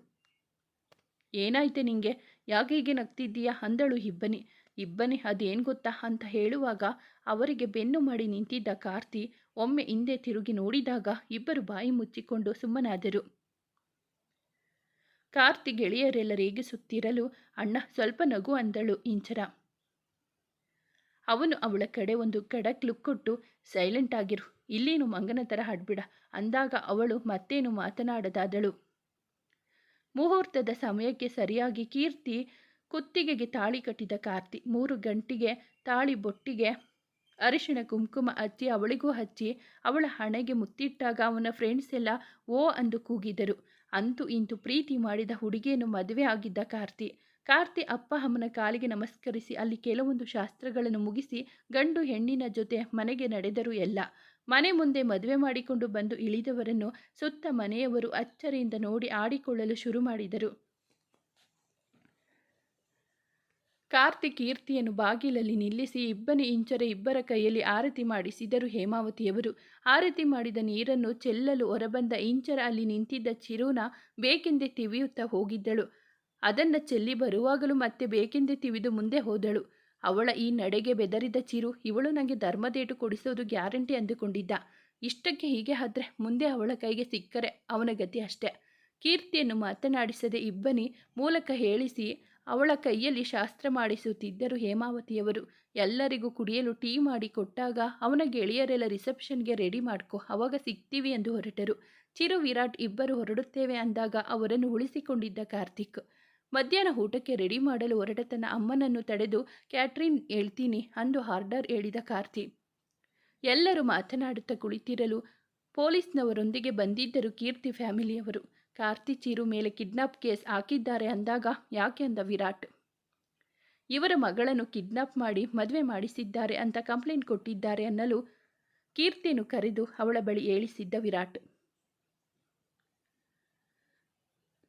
ಏನಾಯ್ತೆ ನಿಂಗೆ? ಯಾಕೆ ಹೀಗೆ ನಗ್ತಿದ್ದೀಯಾ? ಅಂದಳು ಇಬ್ಬನಿ. ಇಬ್ಬನಿ, ಅದೇನು ಗೊತ್ತಾ? ಅಂತ ಹೇಳುವಾಗ ಅವರಿಗೆ ಬೆನ್ನು ಮಾಡಿ ನಿಂತಿದ್ದ ಕಾರ್ತಿ ಒಮ್ಮೆ ಹಿಂದೆ ತಿರುಗಿ ನೋಡಿದಾಗ ಇಬ್ಬರು ಬಾಯಿ ಮುಚ್ಚಿಕೊಂಡು ಸುಮ್ಮನಾದರು. ಕಾರ್ತಿ ಗೆಳೆಯರೆಲ್ಲ ರೇಗಿಸುತ್ತಿರಲು ಅಣ್ಣ ಸ್ವಲ್ಪ ನಗು ಅಂದಳು ಇಂಚರ. ಅವನು ಅವಳ ಕಡೆ ಒಂದು ಕಡಕ್ ಲುಕ್ ಕೊಟ್ಟು, ಸೈಲೆಂಟ್ ಆಗಿರು. ಇಲ್ಲೇನು ಮಂಗನ ಥರ ಹಡ್ಬಿಡ. ಅಂದಾಗ ಅವಳು ಮತ್ತೇನು ಮಾತನಾಡದಾದಳು. ಮುಹೂರ್ತದ ಸಮಯಕ್ಕೆ ಸರಿಯಾಗಿ ಕೀರ್ತಿ ಕುತ್ತಿಗೆಗೆ ತಾಳಿ ಕಟ್ಟಿದ ಕಾರ್ತಿ ಮೂರು ಗಂಟೆಗೆ ತಾಳಿ ಬೊಟ್ಟಿಗೆ ಅರಿಶಿಣ ಕುಂಕುಮ ಹಚ್ಚಿ ಅವಳಿಗೂ ಹಚ್ಚಿ ಅವಳ ಹಣೆಗೆ ಮುತ್ತಿಟ್ಟಾಗ ಅವನ ಫ್ರೆಂಡ್ಸ್ ಎಲ್ಲ ಓ ಅಂದು ಕೂಗಿದರು. ಅಂತೂ ಇಂತು ಪ್ರೀತಿ ಮಾಡಿದ ಹುಡುಗಿಯನ್ನು ಮದುವೆ ಆಗಿದ್ದ ಕಾರ್ತಿ. ಕಾರ್ತಿ ಅಪ್ಪ ಅಮ್ಮನ ಕಾಲಿಗೆ ನಮಸ್ಕರಿಸಿ ಅಲ್ಲಿ ಕೆಲವೊಂದು ಶಾಸ್ತ್ರಗಳನ್ನು ಮುಗಿಸಿ ಗಂಡು ಹೆಣ್ಣಿನ ಜೊತೆ ಮನೆಗೆ ನಡೆದರು ಎಲ್ಲ. ಮನೆ ಮುಂದೆ ಮದುವೆ ಮಾಡಿಕೊಂಡು ಬಂದು ಇಳಿದವರನ್ನು ಸುತ್ತ ಮನೆಯವರು ಅಚ್ಚರಿಯಿಂದ ನೋಡಿ ಆಡಿಕೊಳ್ಳಲು ಶುರು ಮಾಡಿದರು. ಕಾರ್ತಿ ಕೀರ್ತಿಯನ್ನು ಬಾಗಿಲಲ್ಲಿ ನಿಲ್ಲಿಸಿ ಇಬ್ಬನಿ ಇಂಚರೆ ಇಬ್ಬರ ಕೈಯಲ್ಲಿ ಆರತಿ ಮಾಡಿಸಿದರು ಹೇಮಾವತಿಯವರು. ಆರತಿ ಮಾಡಿದ ನೀರನ್ನು ಚೆಲ್ಲಲು ಹೊರಬಂದ ಇಂಚರ ಅಲ್ಲಿ ನಿಂತಿದ್ದ ಚಿರುನ ಬೇಕೆಂದೇ ತಿವಿಯುತ್ತಾ ಹೋಗಿದ್ದಳು. ಅದನ್ನು ಚೆಲ್ಲಿ ಬರುವಾಗಲೂ ಮತ್ತೆ ಬೇಕೆಂದೇ ತಿವಿದು ಮುಂದೆ ಹೋದಳು. ಅವಳ ಈ ನಡೆಗೆ ಬೆದರಿದ ಚಿರು ಇವಳು ನನಗೆ ಧರ್ಮದೇಟು ಕೊಡಿಸೋದು ಗ್ಯಾರಂಟಿ ಅಂದುಕೊಂಡಿದ್ದ. ಇಷ್ಟಕ್ಕೆ ಹೀಗೆ ಆದ್ರೆ ಮುಂದೆ ಅವಳ ಕೈಗೆ ಸಿಕ್ಕರೆ ಅವನ ಗತಿ ಅಷ್ಟೇ. ಕೀರ್ತಿಯನ್ನು ಮಾತನಾಡಿಸದೆ ಇಬ್ಬನಿ ಮೂಲಕ ಹೇಳಿಸಿ, ಅವಳ ಕೈಯಲ್ಲಿ ಶಾಸ್ತ್ರ ಮಾಡಿಸುತ್ತಿದ್ದರು ಹೇಮಾವತಿಯವರು. ಎಲ್ಲರಿಗೂ ಕುಡಿಯಲು ಟೀ ಮಾಡಿ ಕೊಟ್ಟಾಗ ಅವನ ಗೆಳೆಯರೆಲ್ಲ ರಿಸೆಪ್ಷನ್ಗೆ ರೆಡಿ ಮಾಡ್ಕೊ, ಅವಾಗ ಸಿಗ್ತೀವಿ ಎಂದು ಹೊರಟರು. ಚಿರು ವಿರಾಟ್, ಇಬ್ಬರು ಹೊರಡುತ್ತೇವೆ ಅಂದಾಗ ಅವರನ್ನು ಉಳಿಸಿಕೊಂಡಿದ್ದ ಕಾರ್ತಿಕ್. ಮಧ್ಯಾಹ್ನ ಊಟಕ್ಕೆ ರೆಡಿ ಮಾಡಲು ಹೊರಟ ತನ್ನ ಅಮ್ಮನನ್ನು ತಡೆದು, ಕ್ಯಾಟ್ರಿನ್, ಹೇಳ್ತೀನಿ, ಅಂದು ಹಾರ್ಡರ್ ಹೇಳಿದ ಕಾರ್ತಿ. ಎಲ್ಲರೂ ಮಾತನಾಡುತ್ತಾ ಕುಳಿತಿರಲು ಪೊಲೀಸ್ನವರೊಂದಿಗೆ ಬಂದಿದ್ದರು ಕೀರ್ತಿ ಫ್ಯಾಮಿಲಿಯವರು. ಕಾರ್ತಿ ಚೀರು ಮೇಲೆ ಕಿಡ್ನಾಪ್ ಕೇಸ್ ಹಾಕಿದ್ದಾರೆ ಅಂದಾಗ, ಯಾಕೆ? ಅಂದ ವಿರಾಟ್. ಇವರ ಮಗಳನ್ನು ಕಿಡ್ನಾಪ್ ಮಾಡಿ ಮದುವೆ ಮಾಡಿಸಿದ್ದಾರೆ ಅಂತ ಕಂಪ್ಲೇಂಟ್ ಕೊಟ್ಟಿದ್ದಾರೆ ಅನ್ನಲು ಕೀರ್ತಿಯನ್ನು ಕರೆದು ಅವಳ ಬಳಿ ಏಳಿಸಿದ್ದ ವಿರಾಟ್.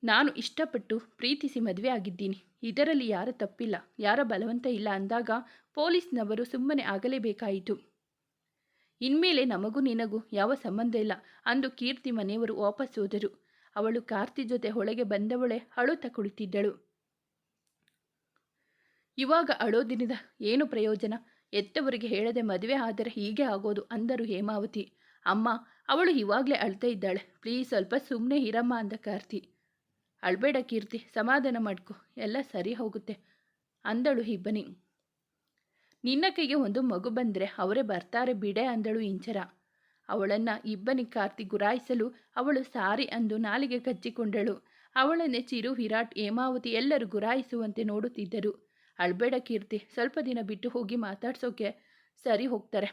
ನಾನು ಇಷ್ಟಪಟ್ಟು ಪ್ರೀತಿಸಿ ಮದುವೆ ಆಗಿದ್ದೀನಿ. ಇದರಲ್ಲಿ ಯಾರ ತಪ್ಪಿಲ್ಲ. ಯಾರ ಬಲವಂತ ಇಲ್ಲ ಅಂದಾಗ ಪೊಲೀಸ್ನವರು ಸುಮ್ಮನೆ ಆಗಲೇಬೇಕಾಯಿತು. ಇನ್ಮೇಲೆ ನಮಗೂ ನಿನಗೂ ಯಾವ ಸಂಬಂಧ ಇಲ್ಲ ಅಂದು ಕೀರ್ತಿ ಮನೆಯವರು ವಾಪಸ್ ಹೋದರು. ಅವಳು ಕಾರ್ತಿ ಜೊತೆ ಒಳಗೆ ಬಂದವಳೆ ಅಳುತ್ತ ಕುಳಿತಿದ್ದಳು. ಇವಾಗ ಅಳೋದಿನದ ಏನು ಪ್ರಯೋಜನ? ಎತ್ತವರಿಗೆ ಹೇಳದೆ ಮದುವೆ ಆದರೆ ಹೀಗೆ ಆಗೋದು ಅಂದರು ಹೇಮಾವತಿ. ಅಮ್ಮ, ಅವಳು ಇವಾಗಲೇ ಅಳ್ತಾ ಇದ್ದಾಳೆ. ಪ್ಲೀಸ್ ಸ್ವಲ್ಪ ಸುಮ್ಮನೆ ಇರಮ್ಮ ಅಂದ ಕಾರ್ತಿ. ಅಳ್ಬೇಡ ಕೀರ್ತಿ, ಸಮಾಧಾನ ಮಾಡ್ಕೊ, ಎಲ್ಲ ಸರಿ ಹೋಗುತ್ತೆ, ಅಂದಳು ಇಬ್ಬನಿ ನಿನ್ನ ಕೈಗೆ ಒಂದು ಮಗು ಬಂದರೆ ಅವರೇ ಬರ್ತಾರೆ ಬಿಡೆ ಅಂದಳು ಇಂಚರ. ಅವಳನ್ನು ಇಬ್ಬನಿ ಕಾರ್ತಿ ಗುರಾಯಿಸಲು ಅವಳು ಸಾರಿ ಅಂದು ನಾಲಿಗೆ ಕಚ್ಚಿಕೊಂಡಳು. ಅವಳನ್ನೇ ಚಿರು, ವಿರಾಟ್, ಹೇಮಾವತಿ ಎಲ್ಲರೂ ಗುರಾಯಿಸುವಂತೆ ನೋಡುತ್ತಿದ್ದರು. ಅಳ್ಬೇಡ ಕೀರ್ತಿ, ಸ್ವಲ್ಪ ದಿನ ಬಿಟ್ಟು ಹೋಗಿ ಮಾತಾಡ್ಸೋಕೆ ಸರಿ ಹೋಗ್ತಾರೆ.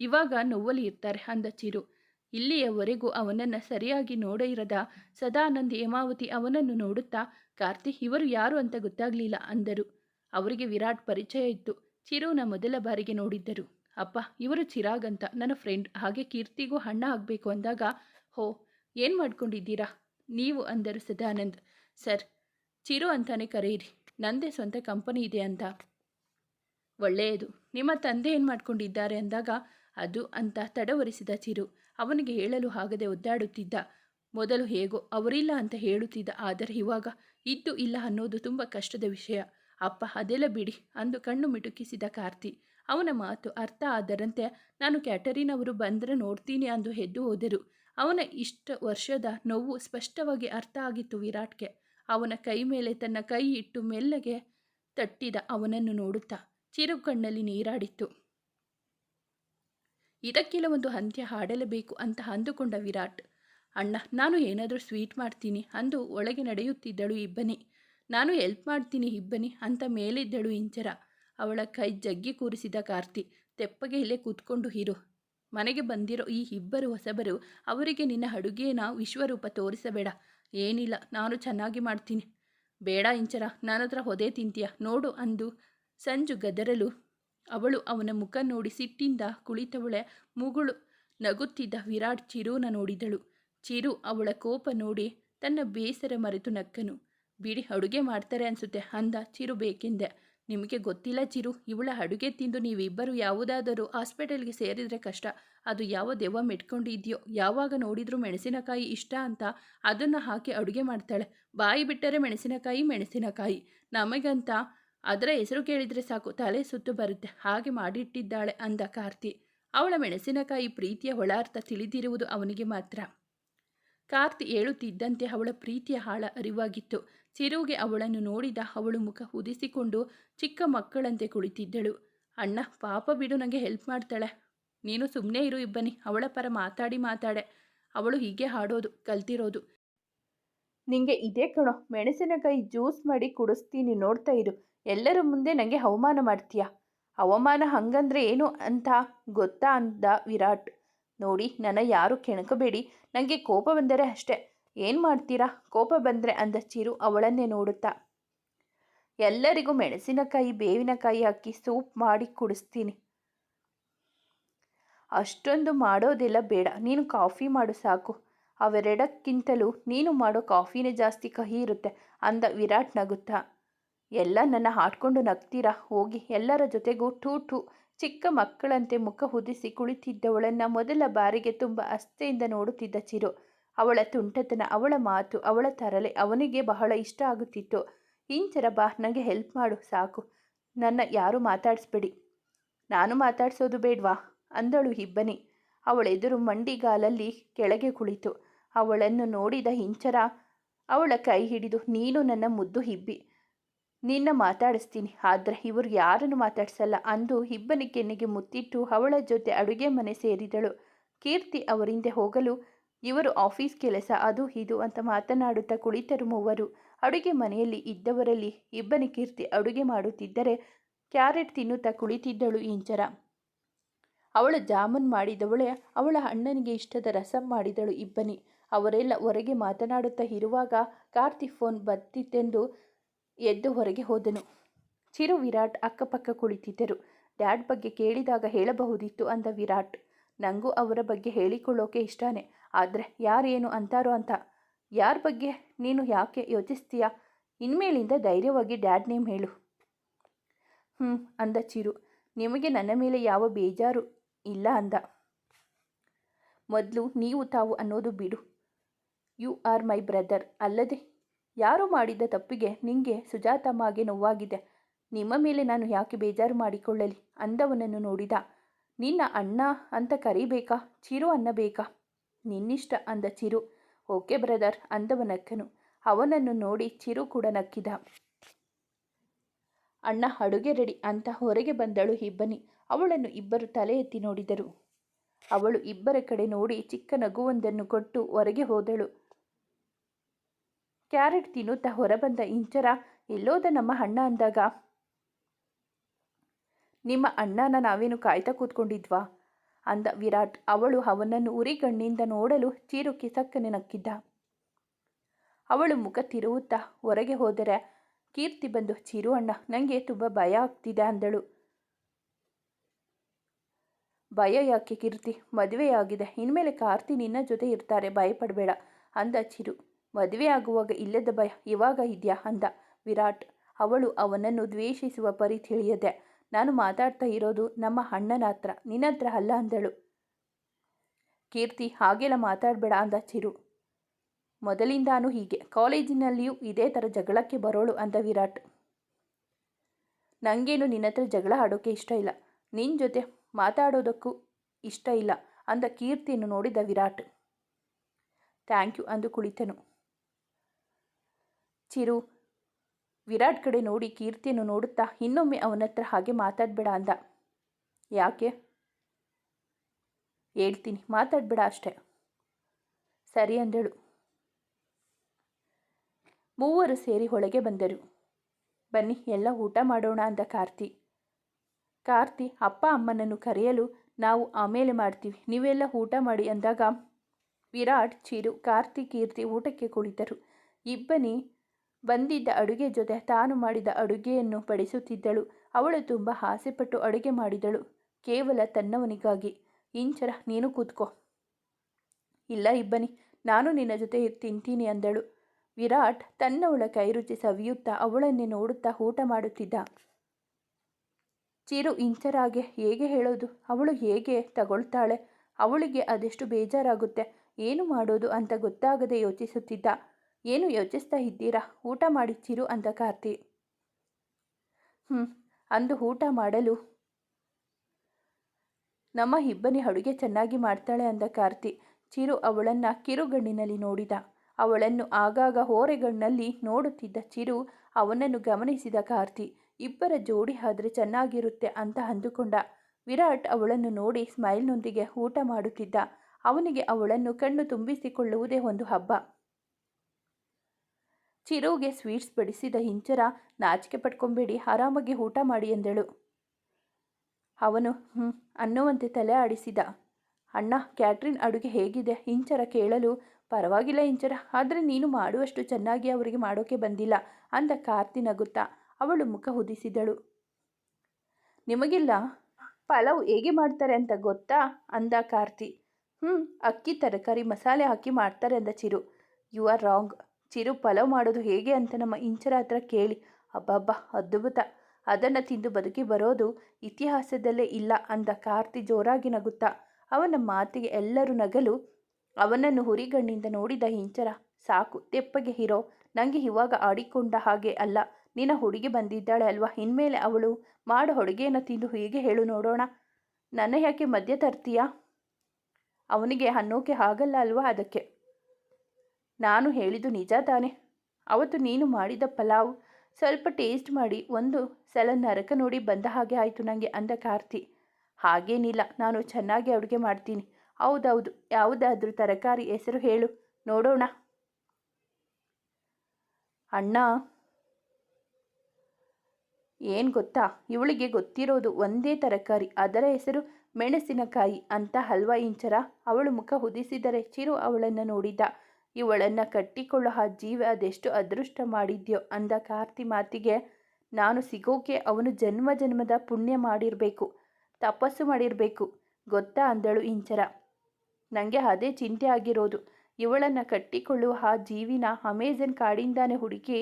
ಇವಾಗ ನೋವಲ್ಲಿ ಇರ್ತಾರೆ ಅಂದ ಚಿರು. ಇಲ್ಲಿಯವರೆಗೂ ಅವನನ್ನು ಸರಿಯಾಗಿ ನೋಡಿರದ ಸದಾನಂದ್ ಹೇಮಾವತಿ ಅವನನ್ನು ನೋಡುತ್ತಾ ಕಾರ್ತಿ ಇವರು ಯಾರು ಅಂತ ಗೊತ್ತಾಗಲಿಲ್ಲ ಅಂದರು. ಅವರಿಗೆ ವಿರಾಟ್ ಪರಿಚಯ ಇತ್ತು. ಚಿರುನ ಮೊದಲ ಬಾರಿಗೆ ನೋಡಿದ್ದರು. ಅಪ್ಪ, ಇವರು ಚಿರಾಗ್ ಅಂತ. ನನ್ನ ಫ್ರೆಂಡ್. ಹಾಗೆ ಕೀರ್ತಿಗೂ ಹಣ್ಣ ಆಗಬೇಕು ಅಂದಾಗ, ಹೋ, ಏನು ಮಾಡ್ಕೊಂಡಿದ್ದೀರಾ? ನೀವು ಅಂದರು ಸದಾನಂದ್. ಸರ್, ಚಿರು ಅಂತಾನೆ ಕರೆಯಿರಿ. ನಂದೇ ಸ್ವಂತ ಕಂಪನಿ ಇದೆ ಅಂತ. ಒಳ್ಳೆಯದು. ನಿಮ್ಮ ತಂದೆ ಏನು ಮಾಡ್ಕೊಂಡಿದ್ದಾರೆ ಅಂದಾಗ, ಅದು ಅಂತ ತಡವರಿಸಿದ ಚಿರು. ಅವನಿಗೆ ಹೇಳಲು ಆಗದೆ ಒದ್ದಾಡುತ್ತಿದ್ದ. ಮೊದಲು ಹೇಗೋ ಅವರಿಲ್ಲ ಅಂತ ಹೇಳುತ್ತಿದ್ದ, ಆದರೆ ಇವಾಗ ಇದ್ದು ಇಲ್ಲ ಅನ್ನೋದು ತುಂಬ ಕಷ್ಟದ ವಿಷಯ. ಅಪ್ಪ, ಅದೆಲ್ಲ ಬಿಡಿ ಅಂದು ಕಣ್ಣು ಮಿಟುಕಿಸಿದ ಕಾರ್ತಿ. ಅವನ ಮಾತು ಅರ್ಥ ಆದರಂತೆ ನಾನು ಕ್ಯಾಟರಿನ್ ಅವರು ಬಂದರೆ ನೋಡ್ತೀನಿ ಅಂದು ಹೆದ್ದು ಹೋದರು. ಅವನ ಇಷ್ಟ ವರ್ಷದ ನೋವು ಸ್ಪಷ್ಟವಾಗಿ ಅರ್ಥ ಆಗಿತ್ತು ವಿರಾಟ್ಗೆ. ಅವನ ಕೈ ಮೇಲೆ ತನ್ನ ಕೈ ಇಟ್ಟು ಮೆಲ್ಲಗೆ ತಟ್ಟಿದ ಅವನನ್ನು ನೋಡುತ್ತಾ ಚಿರು ಕಣ್ಣಲ್ಲಿ ನೀರಾಡಿತ್ತು. ಇದಕ್ಕೆಲ್ಲ ಒಂದು ಅಂತ್ಯ ಹಾಡಲೇಬೇಕು ಅಂತ ಅಂದುಕೊಂಡ ವಿರಾಟ್. ಅಣ್ಣ, ನಾನು ಏನಾದರೂ ಸ್ವೀಟ್ ಮಾಡ್ತೀನಿ ಅಂದು ಒಳಗೆ ನಡೆಯುತ್ತಿದ್ದಳು ಇಬ್ಬನಿ. ನಾನು ಹೆಲ್ಪ್ ಮಾಡ್ತೀನಿ ಇಬ್ಬನಿ ಅಂತ ಮೇಲಿದ್ದಳು ಇಂಚರ. ಅವಳ ಕೈ ಜಗ್ಗಿ ಕೂರಿಸಿದ ಕಾರ್ತಿ, ತೆಪ್ಪಗೆ ಇಲ್ಲೇ ಕೂತ್ಕೊಂಡು ಇರು. ಮನೆಗೆ ಬಂದಿರೋ ಈ ಇಬ್ಬರು ಹೊಸಬರು, ಅವರಿಗೆ ನಿನ್ನ ಅಡುಗೆನ ವಿಶ್ವರೂಪ ತೋರಿಸಬೇಡ. ಏನಿಲ್ಲ, ನಾನು ಚೆನ್ನಾಗಿ ಮಾಡ್ತೀನಿ. ಬೇಡ ಇಂಚರ ನನ್ನ ಹತ್ರ ಹೊದೆ ತಿಂತೀಯ, ನೋಡು ಅಂದು ಸಂಜು ಗದರಲು ಅವಳು ಅವನ ಮುಖ ನೋಡಿ ಸಿಟ್ಟಿಂದ ಕುಳಿತವಳೆ ಮುಗುಳು ನಗುತ್ತಿದ್ದ ವಿರಾಟ್ ಚಿರೂನ ನೋಡಿದಳು. ಚಿರು ಅವಳ ಕೋಪ ನೋಡಿ ತನ್ನ ಬೇಸರ ಮರೆತು ನಕ್ಕನು. ಬಿಡಿ ಅಡುಗೆ ಮಾಡ್ತಾರೆ ಅನ್ಸುತ್ತೆ ಅಂದ ಚಿರು ಬೇಕೆಂದೆ. ನಿಮಗೆ ಗೊತ್ತಿಲ್ಲ ಚಿರು, ಇವಳ ಅಡುಗೆ ತಿಂದು ನೀವಿಬ್ಬರು ಯಾವುದಾದರೂ ಹಾಸ್ಪಿಟಲ್ಗೆ ಸೇರಿದರೆ ಕಷ್ಟ. ಅದು ಯಾವ ದೆವ್ವ ಮೆಟ್ಕೊಂಡಿದ್ಯೋ, ಯಾವಾಗ ನೋಡಿದರೂ ಮೆಣಸಿನಕಾಯಿ ಇಷ್ಟ ಅಂತ ಅದನ್ನು ಹಾಕಿ ಅಡುಗೆ ಮಾಡ್ತಾಳೆ. ಬಾಯಿ ಬಿಟ್ಟರೆ ಮೆಣಸಿನಕಾಯಿ ಮೆಣಸಿನಕಾಯಿ. ನಮಗಂತ ಅದರ ಹೆಸರು ಕೇಳಿದರೆ ಸಾಕು, ತಲೆ ಸುತ್ತು ಬರುತ್ತೆ. ಹಾಗೆ ಮಾಡಿಟ್ಟಿದ್ದಾಳೆ ಅಂದ ಕಾರ್ತಿ. ಅವಳ ಮೆಣಸಿನಕಾಯಿ ಪ್ರೀತಿಯ ಒಳಾರ್ಥ ತಿಳಿದಿರುವುದು ಅವನಿಗೆ ಮಾತ್ರ. ಕಾರ್ತಿ ಹೇಳುತ್ತಿದ್ದಂತೆ ಅವಳ ಪ್ರೀತಿಯ ಹಾಳ ಅರಿವಾಗಿತ್ತು. ಚಿರುಗೆ ಅವಳನ್ನು ನೋಡಿದ ಅವಳು ಮುಖ ಉದಿಸಿಕೊಂಡು ಚಿಕ್ಕ ಮಕ್ಕಳಂತೆ ಕುಳಿತಿದ್ದಳು. ಅಣ್ಣ, ಪಾಪ ಬಿಡು ನನಗೆ ಹೆಲ್ಪ್ ಮಾಡ್ತಾಳೆ. ನೀನು ಸುಮ್ಮನೆ ಇರು ಇಬ್ಬನಿ, ಅವಳ ಪರ ಮಾತಾಡಿ ಮಾತಾಡೆ. ಅವಳು ಹೀಗೆ ಹಾಡೋದು, ಕಲ್ತಿರೋದು. ನಿಂಗೆ ಇದೇ ಕಣೋ, ಮೆಣಸಿನಕಾಯಿ ಜ್ಯೂಸ್ ಮಾಡಿ ಕುಡಿಸ್ತೀನಿ, ನೋಡ್ತಾ ಇರು. ಎಲ್ಲರ ಮುಂದೆ ನನಗೆ ಅವಮಾನ ಮಾಡ್ತೀಯ? ಅವಮಾನ ಹಂಗಂದ್ರೆ ಏನು ಅಂತ ಗೊತ್ತಾ ಅಂದ ವಿರಾಟ್. ನೋಡಿ, ನನ್ನ ಯಾರು ಕೆಣಕಬೇಡಿ. ನನಗೆ ಕೋಪ ಬಂದರೆ ಅಷ್ಟೇ. ಏನು ಮಾಡ್ತೀರಾ? ಕೋಪ ಬಂದರೆ ಅಂದ ಚಿರು ಅವಳನ್ನೇ ನೋಡುತ್ತಾ. ಎಲ್ಲರಿಗೂ ಮೆಣಸಿನಕಾಯಿ, ಬೇವಿನಕಾಯಿ ಹಾಕಿ ಸೂಪ್ ಮಾಡಿ ಕುಡಿಸ್ತೀನಿ. ಅಷ್ಟೊಂದು ಮಾಡೋದೆಲ್ಲ ಬೇಡ. ನೀನು ಕಾಫಿ ಮಾಡು ಸಾಕು. ಅವೆರಡಕ್ಕಿಂತಲೂ ನೀನು ಮಾಡೋ ಕಾಫಿನೇ ಜಾಸ್ತಿ ಕಹಿ ಇರುತ್ತೆ ಅಂದ ವಿರಾಟ್ ನಗುತ್ತಾ. ಎಲ್ಲ ನನ್ನ ಹಾಡ್ಕೊಂಡು ನಗ್ತೀರಾ? ಹೋಗಿ ಎಲ್ಲರ ಜೊತೆಗೂ ಟೂ ಟೂ ಚಿಕ್ಕ ಮಕ್ಕಳಂತೆ ಮುಖ ಹುದಿಸಿ ಕುಳಿತಿದ್ದವಳನ್ನು ಮೊದಲ ಬಾರಿಗೆ ತುಂಬ ಅಸ್ಥೆಯಿಂದ ನೋಡುತ್ತಿದ್ದ ಚಿರು. ಅವಳ ತುಂಟತನ, ಅವಳ ಮಾತು, ಅವಳ ತರಲೆ ಅವನಿಗೆ ಬಹಳ ಇಷ್ಟ ಆಗುತ್ತಿತ್ತು. ಇಂಚರ ಬಾ ನನಗೆ ಹೆಲ್ಪ್ ಮಾಡು, ಸಾಕು. ನನ್ನ ಯಾರೂ ಮಾತಾಡಿಸ್ಬೇಡಿ. ನಾನು ಮಾತಾಡಿಸೋದು ಬೇಡ್ವಾ? ಅಂದಳು ಇಬ್ಬನಿ. ಅವಳೆದುರು ಮಂಡಿಗಾಲಲ್ಲಿ ಕೆಳಗೆ ಕುಳಿತು. ಅವಳನ್ನು ನೋಡಿದ ಹಿಂಚರ ಅವಳ ಕೈ ಹಿಡಿದು, ನೀನು ನನ್ನ ಮುದ್ದು ಹಿಬ್ಬಿ. ನಿನ್ನ ಮಾತಾಡಿಸ್ತೀನಿ, ಆದರೆ ಇವರು ಯಾರನ್ನು ಮಾತಾಡಿಸಲ್ಲ ಅಂದು ಇಬ್ಬನಿ ಕೆನ್ನೆಗೆ ಮುತ್ತಿಟ್ಟು ಅವಳ ಜೊತೆ ಅಡುಗೆ ಮನೆ ಸೇರಿದಳು. ಕೀರ್ತಿ ಅವರಿಂದೆ ಹೋಗಲು, ಇವರು ಆಫೀಸ್ ಕೆಲಸ, ಅದು ಇದು ಅಂತ ಮಾತನಾಡುತ್ತಾ ಕುಳಿತರು ಮೂವರು. ಅಡುಗೆ ಮನೆಯಲ್ಲಿ ಇದ್ದವರಲ್ಲಿ ಇಬ್ಬನಿ ಕೀರ್ತಿ ಅಡುಗೆ ಮಾಡುತ್ತಿದ್ದರೆ ಕ್ಯಾರೆಟ್ ತಿನ್ನುತ್ತಾ ಕುಳಿತಿದ್ದಳು ಇಂಚರ ಅವಳು ಜಾಮೂನ್ ಮಾಡಿದವಳೆ, ಅವಳ ಅಣ್ಣನಿಗೆ ಇಷ್ಟದ ರಸಂ ಮಾಡಿದಳು ಇಬ್ಬನಿ. ಅವರೆಲ್ಲ ಹೊರಗೆ ಮಾತನಾಡುತ್ತಾ ಇರುವಾಗ ಕಾರ್ತಿ ಫೋನ್ ಬತ್ತಿತ್ತೆಂದು ಎದ್ದು ಹೊರಗೆ ಹೋದನು. ಚಿರು ವಿರಾಟ್ ಅಕ್ಕಪಕ್ಕ ಕುಳಿತಿದ್ದರು. ಡ್ಯಾಡ್ ಬಗ್ಗೆ ಕೇಳಿದಾಗ ಹೇಳಬಹುದಿತ್ತು ಅಂದ ವಿರಾಟ್. ನನಗೂ ಅವರ ಬಗ್ಗೆ ಹೇಳಿಕೊಳ್ಳೋಕೆ ಇಷ್ಟನೇ. ಆದರೆ ಯಾರೇನು ಅಂತಾರೋ ಅಂತ. ಯಾರ ಬಗ್ಗೆ? ನೀನು ಯಾಕೆ ಯೋಚಿಸ್ತೀಯ? ಇನ್ಮೇಲಿಂದ ಧೈರ್ಯವಾಗಿ ಡ್ಯಾಡ್ ನೇಮ್ ಹೇಳು. ಹ್ಞೂ ಅಂದ ಚಿರು. ನಿಮಗೆ ನನ್ನ ಮೇಲೆ ಯಾವ ಬೇಜಾರು ಇಲ್ಲ ಅಂದ. ಮೊದಲು ನೀವು ತಾವು ಅನ್ನೋದು ಬಿಡು. You are my brother. ಅಲ್ಲದೆ ಯಾರು ಮಾಡಿದ ತಪ್ಪಿಗೆ ನಿಂಗೆ ಸುಜಾತಮ್ಮಗೆ ನೋವಾಗಿದೆ. ನಿಮ್ಮ ಮೇಲೆ ನಾನು ಯಾಕೆ ಬೇಜಾರು ಮಾಡಿಕೊಳ್ಳಲಿ? ಅಂದವನನ್ನು ನೋಡಿದ. ನಿನ್ನ ಅಣ್ಣ ಅಂತ ಕರಿಬೇಕಾ? ಚಿರು ಅನ್ನಬೇಕಾ? ನಿನ್ನಿಷ್ಟ ಅಂದ ಚಿರು. ಓಕೆ ಬ್ರದರ್ ಅಂದವನಕ್ಕನು ಅವನನ್ನು ನೋಡಿ ಚಿರು ಕೂಡ ನಕ್ಕಿದ. ಅಣ್ಣ ಅಡುಗೆ ರೆಡಿ ಅಂತ ಹೊರಗೆ ಬಂದಳು ಇಬ್ಬನಿ. ಅವಳನ್ನು ಇಬ್ಬರು ತಲೆ ಎತ್ತಿ ನೋಡಿದರು. ಅವಳು ಇಬ್ಬರ ಕಡೆ ನೋಡಿ ಚಿಕ್ಕ ನಗುವೊಂದನ್ನು ಕೊಟ್ಟು ಹೊರಗೆ ಹೋದಳು. ಕ್ಯಾರೆಟ್ ತಿನ್ನುತ್ತಾ ಹೊರಬಂದ ಇಂಚರ, ಎಲ್ಲೋದ ನಮ್ಮ ಅಣ್ಣ ಅಂದಾಗ, ನಿಮ್ಮ ಅಣ್ಣನ ನಾವೇನು ಕಾಯ್ತಾ ಕೂತ್ಕೊಂಡಿದ್ವಾ? ಅಂದ ವಿರಾಟ್. ಅವಳು ಅವನನ್ನು ಉರಿಗಣ್ಣಿಂದ ನೋಡಲು ಚೀರು ಕಿಸಕ್ಕನೆ ನಕ್ಕಿದ್ದ. ಅವಳು ಮುಖ ತಿರುವುತ್ತಾ ಹೊರಗೆ ಹೋದರೆ, ಕೀರ್ತಿ ಬಂದು, ಚಿರು ಅಣ್ಣ ನನಗೆ ತುಂಬ ಭಯ ಆಗ್ತಿದೆ ಅಂದಳು. ಭಯ ಯಾಕೆ ಕೀರ್ತಿ? ಮದುವೆಯಾಗಿದೆ. ಇನ್ಮೇಲೆ ಕಾರ್ತಿ ನಿನ್ನ ಜೊತೆ ಇರ್ತಾರೆ. ಭಯಪಡಬೇಡ ಅಂದ ಚಿರು. ಮದುವೆ ಆಗುವಾಗ ಇಲ್ಲದ ಭಯ ಇವಾಗ ಇದೆಯಾ ಅಂದ ವಿರಾಟ್. ಅವಳು ಅವನನ್ನು ದ್ವೇಷಿಸುವ ಪರಿ ತಿಳಿಯದೆ, ನಾನು ಮಾತಾಡ್ತಾ ಇರೋದು ನಮ್ಮ ಅಣ್ಣನ ಹತ್ರ, ನಿನ್ನ ಹತ್ರ ಅಲ್ಲ ಅಂದಳು. ಕೀರ್ತಿ, ಹಾಗೆಲ್ಲ ಮಾತಾಡಬೇಡ ಅಂದ ಚಿರು. ಮೊದಲಿಂದಾನು ಹೀಗೆ, ಕಾಲೇಜಿನಲ್ಲಿಯೂ ಇದೇ ಥರ ಜಗಳಕ್ಕೆ ಬರೋಳು ಅಂದ ವಿರಾಟ್. ನನಗೇನು ನಿನ್ನ ಹತ್ರ ಜಗಳ ಆಡೋಕ್ಕೆ ಇಷ್ಟ ಇಲ್ಲ ನಿನ್ನ ಜೊತೆ ಮಾತಾಡೋದಕ್ಕೂ ಇಷ್ಟ ಇಲ್ಲ ಅಂದ ಕೀರ್ತಿಯನ್ನು ನೋಡಿದ ವಿರಾಟ್. ಥ್ಯಾಂಕ್ ಯು ಅಂದು ಕುಳಿತನು. ಚಿರು. ವಿರಾಟ್ ಕಡೆ ನೋಡಿ ಕೀರ್ತಿಯನ್ನು ನೋಡುತ್ತಾ ಇನ್ನೊಮ್ಮೆ ಅವನ ಹತ್ರ ಹಾಗೆ ಮಾತಾಡಬೇಡ ಅಂದ. ಯಾಕೆ? ಹೇಳ್ತೀನಿ, ಮಾತಾಡಬೇಡ ಅಷ್ಟೆ. ಸರಿ ಅಂದಳು. ಮೂವರು ಸೇರಿ ಒಳಗೆ ಬಂದರು. ಬನ್ನಿ, ಎಲ್ಲ ಊಟ ಮಾಡೋಣ ಅಂದ ಕಾರ್ತಿ. ಕಾರ್ತಿ, ಅಪ್ಪ ಅಮ್ಮನನ್ನು ಕರೆಯಲು ನಾವು ಆಮೇಲೆ ಮಾಡ್ತೀವಿ. ನೀವೆಲ್ಲ ಊಟ ಮಾಡಿ ಅಂದಾಗ ವಿರಾಟ್, ಚಿರು, ಕಾರ್ತಿ, ಕೀರ್ತಿ ಊಟಕ್ಕೆ ಕುಳಿತರು. ಇಬ್ಬನಿ ಬಂದಿದ್ದ ಅಡುಗೆ ಜೊತೆ ತಾನು ಮಾಡಿದ ಅಡುಗೆಯನ್ನು ಬಡಿಸುತ್ತಿದ್ದಳು ಅವಳು ತುಂಬ ಆಸೆಪಟ್ಟು ಅಡುಗೆ ಮಾಡಿದಳು. ಕೇವಲ ತನ್ನವನಿಗಾಗಿ. ಇಂಚರ, ನೀನು ಕೂತ್ಕೋ. ಇಲ್ಲ, ಇಬ್ಬನಿ. ನಾನು ನಿನ್ನ ಜೊತೆ ತಿಂತೀನಿ ಅಂದಳು. ವಿರಾಟ್ ತನ್ನವಳ ಕೈರುಚಿ ಸವಿಯುತ್ತಾ ಅವಳನ್ನೇ ನೋಡುತ್ತಾ ಊಟ ಮಾಡುತ್ತಿದ್ದ. ಚಿರು ಇಂಚರಾಗೆ ಹೇಗೆ ಹೇಳೋದು? ಅವಳು ಹೇಗೆ ತಗೊಳ್ತಾಳೆ? ಅವಳಿಗೆ ಅದೆಷ್ಟು ಬೇಜಾರಾಗುತ್ತೆ? ಏನು ಮಾಡೋದು ಅಂತ ಗೊತ್ತಾಗದೆ ಯೋಚಿಸುತ್ತಿದ್ದ. ಏನು ಯೋಚಿಸ್ತಾ ಇದ್ದೀರಾ? ಊಟ ಮಾಡಿ ಚಿರು ಅಂದ ಕಾರ್ತಿ. ಹ್ಞೂ ಅಂದು ಊಟ ಮಾಡಲು ನಮ್ಮ ಇಬ್ಬನಿ ಅಡುಗೆ ಚೆನ್ನಾಗಿ ಮಾಡ್ತಾಳೆ ಅಂದ ಕಾರ್ತಿ. ಚಿರು ಅವಳನ್ನು ಕಿರುಗಣ್ಣಿನಲ್ಲಿ ನೋಡಿದ. ಅವಳನ್ನು ಆಗಾಗ ಹೋರೆಗಣ್ಣಲ್ಲಿ ನೋಡುತ್ತಿದ್ದ ಚಿರು ಅವನನ್ನು ಗಮನಿಸಿದ ಕಾರ್ತಿ. ಇಬ್ಬರ ಜೋಡಿ ಆದರೆ ಚೆನ್ನಾಗಿರುತ್ತೆ ಅಂತ ಅಂದುಕೊಂಡ. ವಿರಾಟ್ ಅವಳನ್ನು ನೋಡಿ ಸ್ಮೈಲ್ನೊಂದಿಗೆ ಊಟ ಮಾಡುತ್ತಿದ್ದ. ಅವನಿಗೆ ಅವಳನ್ನು ಕಣ್ಣು ತುಂಬಿಸಿಕೊಳ್ಳುವುದೇ ಒಂದು ಹಬ್ಬ. ಚಿರುಗೆ ಸ್ವೀಟ್ಸ್ ಬಡಿಸಿದ ಹಿಂಚರ, ನಾಚಿಕೆ ಪಟ್ಕೊಂಬೇಡಿ, ಆರಾಮಾಗಿ ಊಟ ಮಾಡಿ ಎಂದಳು. ಅವನು ಹ್ಞೂ ಅನ್ನುವಂತೆ ತಲೆ ಆಡಿಸಿದ. ಅಣ್ಣ, ಕ್ಯಾಟ್ರಿನ್ ಅಡುಗೆ ಹೇಗಿದೆ? ಹಿಂಚರ ಕೇಳಲು, ಪರವಾಗಿಲ್ಲ ಹಿಂಚರ, ಆದರೆ ನೀನು ಮಾಡುವಷ್ಟು ಚೆನ್ನಾಗಿ ಅವರಿಗೆ ಮಾಡೋಕೆ ಬಂದಿಲ್ಲ ಅಂದ ಕಾರ್ತಿ ನಗುತ್ತಾ, ಅವಳು ಮುಖ ಉದಿಸಿದಳು ನಿಮಗಿಲ್ಲ? ಪಲಾವ್ ಹೇಗೆ ಮಾಡ್ತಾರೆ ಅಂತ ಗೊತ್ತಾ? ಅಂದ ಕಾರ್ತಿ. ಹ್ಞೂ ಅಕ್ಕಿ, ತರಕಾರಿ, ಮಸಾಲೆ ಹಾಕಿ ಮಾಡ್ತಾರೆ ಅಂದ Chiru. You are wrong. Chiru pulao ಮಾಡೋದು ಹೇಗೆ ಅಂತ ನಮ್ಮ ಇಂಚರ ಹತ್ರ ಕೇಳಿ. ಅಬ್ಬಬ್ಬ, ಅದ್ಭುತ. ಅದನ್ನು ತಿಂದು ಬದುಕಿ ಬರೋದು ಇತಿಹಾಸದಲ್ಲೇ ಇಲ್ಲ ಅಂದ ಕಾರ್ತಿ ಜೋರಾಗಿ ನಗುತ್ತಾ. ಅವನ ಮಾತಿಗೆ ಎಲ್ಲರೂ ನಗಲು. ಅವನನ್ನು ಹುರಿಗಣ್ಣಿಂದ ನೋಡಿದ ಹಿಂಚರ ಸಾಕು, ತೆಪ್ಪಗೆ ಹಿರೋ. ನನಗೆ ಇವಾಗ ಆಡಿಕೊಂಡ ಹಾಗೆ ಅಲ್ಲ. ನಿನ್ನ ಹುಡುಗಿ ಬಂದಿದ್ದಾಳೆ ಅಲ್ವಾ? ಇನ್ಮೇಲೆ ಅವಳು ಮಾಡೋ ಅಡುಗೆಯನ್ನು ತಿಂದು ಹೀಗೆ ಹೇಳು ನೋಡೋಣ. ನನ್ನ ಯಾಕೆ ಮದ್ಯ ತರ್ತೀಯಾ? ಅವನಿಗೆ ಅನ್ನೋಕೆ ಆಗಲ್ಲ ಅಲ್ವಾ ಅದಕ್ಕೆ. ನಾನು ಹೇಳಿದ್ದು ನಿಜ ತಾನೆ. ಅವತ್ತು ನೀನು ಮಾಡಿದ ಪಲಾವ್ ಸ್ವಲ್ಪ ಟೇಸ್ಟ್ ಮಾಡಿ ಒಂದು ಸಲ ನರಕ ನೋಡಿ ಬಂದ ಹಾಗೆ ಆಯಿತು ನನಗೆ ಅಂದ ಕಾರ್ತಿ. ಹಾಗೇನಿಲ್ಲ, ನಾನು ಚೆನ್ನಾಗಿ ಅಡುಗೆ ಮಾಡ್ತೀನಿ. ಹೌದೌದು, ಯಾವುದಾದ್ರೂ ತರಕಾರಿ ಹೆಸರು ಹೇಳು, ನೋಡೋಣ. ಅಣ್ಣ. ಏನು ಗೊತ್ತಾ, ಇವಳಿಗೆ ಗೊತ್ತಿರೋದು ಒಂದೇ ತರಕಾರಿ, ಅದರ ಹೆಸರು ಮೆಣಸಿನಕಾಯಿ ಅಂತ ಹಲ್ವಾ ಇಂಚರ? ಅವಳು ಮುಖ ಹುದಿಸಿದರೆ ಚಿರು ಅವಳನ್ನು ನೋಡಿದ್ದ. ಇವಳನ್ನು ಕಟ್ಟಿಕೊಳ್ಳೋ ಆ ಜೀವ ಅದೆಷ್ಟು ಅದೃಷ್ಟ ಮಾಡಿದ್ಯೋ ಅಂದ ಕಾರ್ತಿ ಮಾತಿಗೆ, ನಾನು ಸಿಗೋಕೆ ಅವನು ಜನ್ಮ ಜನ್ಮದ ಪುಣ್ಯ ಮಾಡಿರಬೇಕು, ತಪಸ್ಸು ಮಾಡಿರಬೇಕು, ಗೊತ್ತಾ? ಅಂದಳು ಇಂಚರ. ನನಗೆ ಅದೇ ಚಿಂತೆ ಆಗಿರೋದು. ಇವಳನ್ನು ಕಟ್ಟಿಕೊಳ್ಳುವ ಆ ಜೀವಿನ ಅಮೆಜನ್ ಕಾಡಿಂದಾನೆ ಹುಡುಕಿ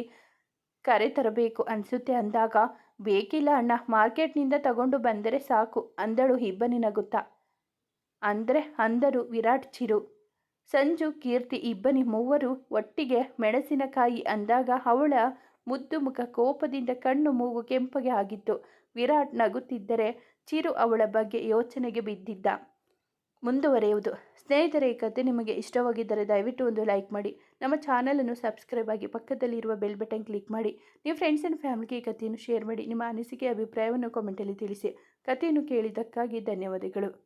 ಕರೆ ತರಬೇಕು ಅನಿಸುತ್ತೆ ಅಂದಾಗ, ಬೇಕಿಲ್ಲ ಅಣ್ಣ, ಮಾರ್ಕೆಟ್ನಿಂದ ತಗೊಂಡು ಬಂದರೆ ಸಾಕು, ಅಂದಳು ಇಬ್ಬನಿ ನಗುತ್ತಾ ಅಂದರೆ ಅಂದರು ವಿರಾಟ್ ಚಿರು. ಸಂಜು, ಕೀರ್ತಿ ಇಬ್ಬನಿ ಮೂವರು ಒಟ್ಟಿಗೆ ಮೆಣಸಿನಕಾಯಿ ಅಂದಾಗ ಅವಳ ಮುದ್ದು ಮುಖ ಕೋಪದಿಂದ ಕಣ್ಣು ಮೂಗು ಕೆಂಪಗೆ ಆಗಿತ್ತು. ವಿರಾಟ್ ನಗುತ್ತಿದ್ದರೆ ಚಿರು ಅವಳ ಬಗ್ಗೆ ಯೋಚನೆಗೆ ಬಿದ್ದಿದ್ದ. ಮುಂದುವರೆಯುವುದು. ಸ್ನೇಹಿತರೆ, ಈ ಕತೆ ನಿಮಗೆ ಇಷ್ಟವಾಗಿದ್ದರೆ ದಯವಿಟ್ಟು ಒಂದು ಲೈಕ್ ಮಾಡಿ. ನಮ್ಮ ಚಾನಲನ್ನು ಸಬ್ಸ್ಕ್ರೈಬ್ ಆಗಿ ಪಕ್ಕದಲ್ಲಿರುವ ಬೆಲ್ ಬಟನ್ ಕ್ಲಿಕ್ ಮಾಡಿ. ನೀವು ಫ್ರೆಂಡ್ಸ್ ಆ್ಯಂಡ್ ಫ್ಯಾಮಿಲಿಗೆ ಈ ಕಥೆಯನ್ನು ಶೇರ್ ಮಾಡಿ. ನಿಮ್ಮ ಅನಿಸಿಕೆ, ಅಭಿಪ್ರಾಯವನ್ನು ಕಾಮೆಂಟಲ್ಲಿ ತಿಳಿಸಿ. ಕಥೆಯನ್ನು ಕೇಳಿದ್ದಕ್ಕಾಗಿ ಧನ್ಯವಾದಗಳು.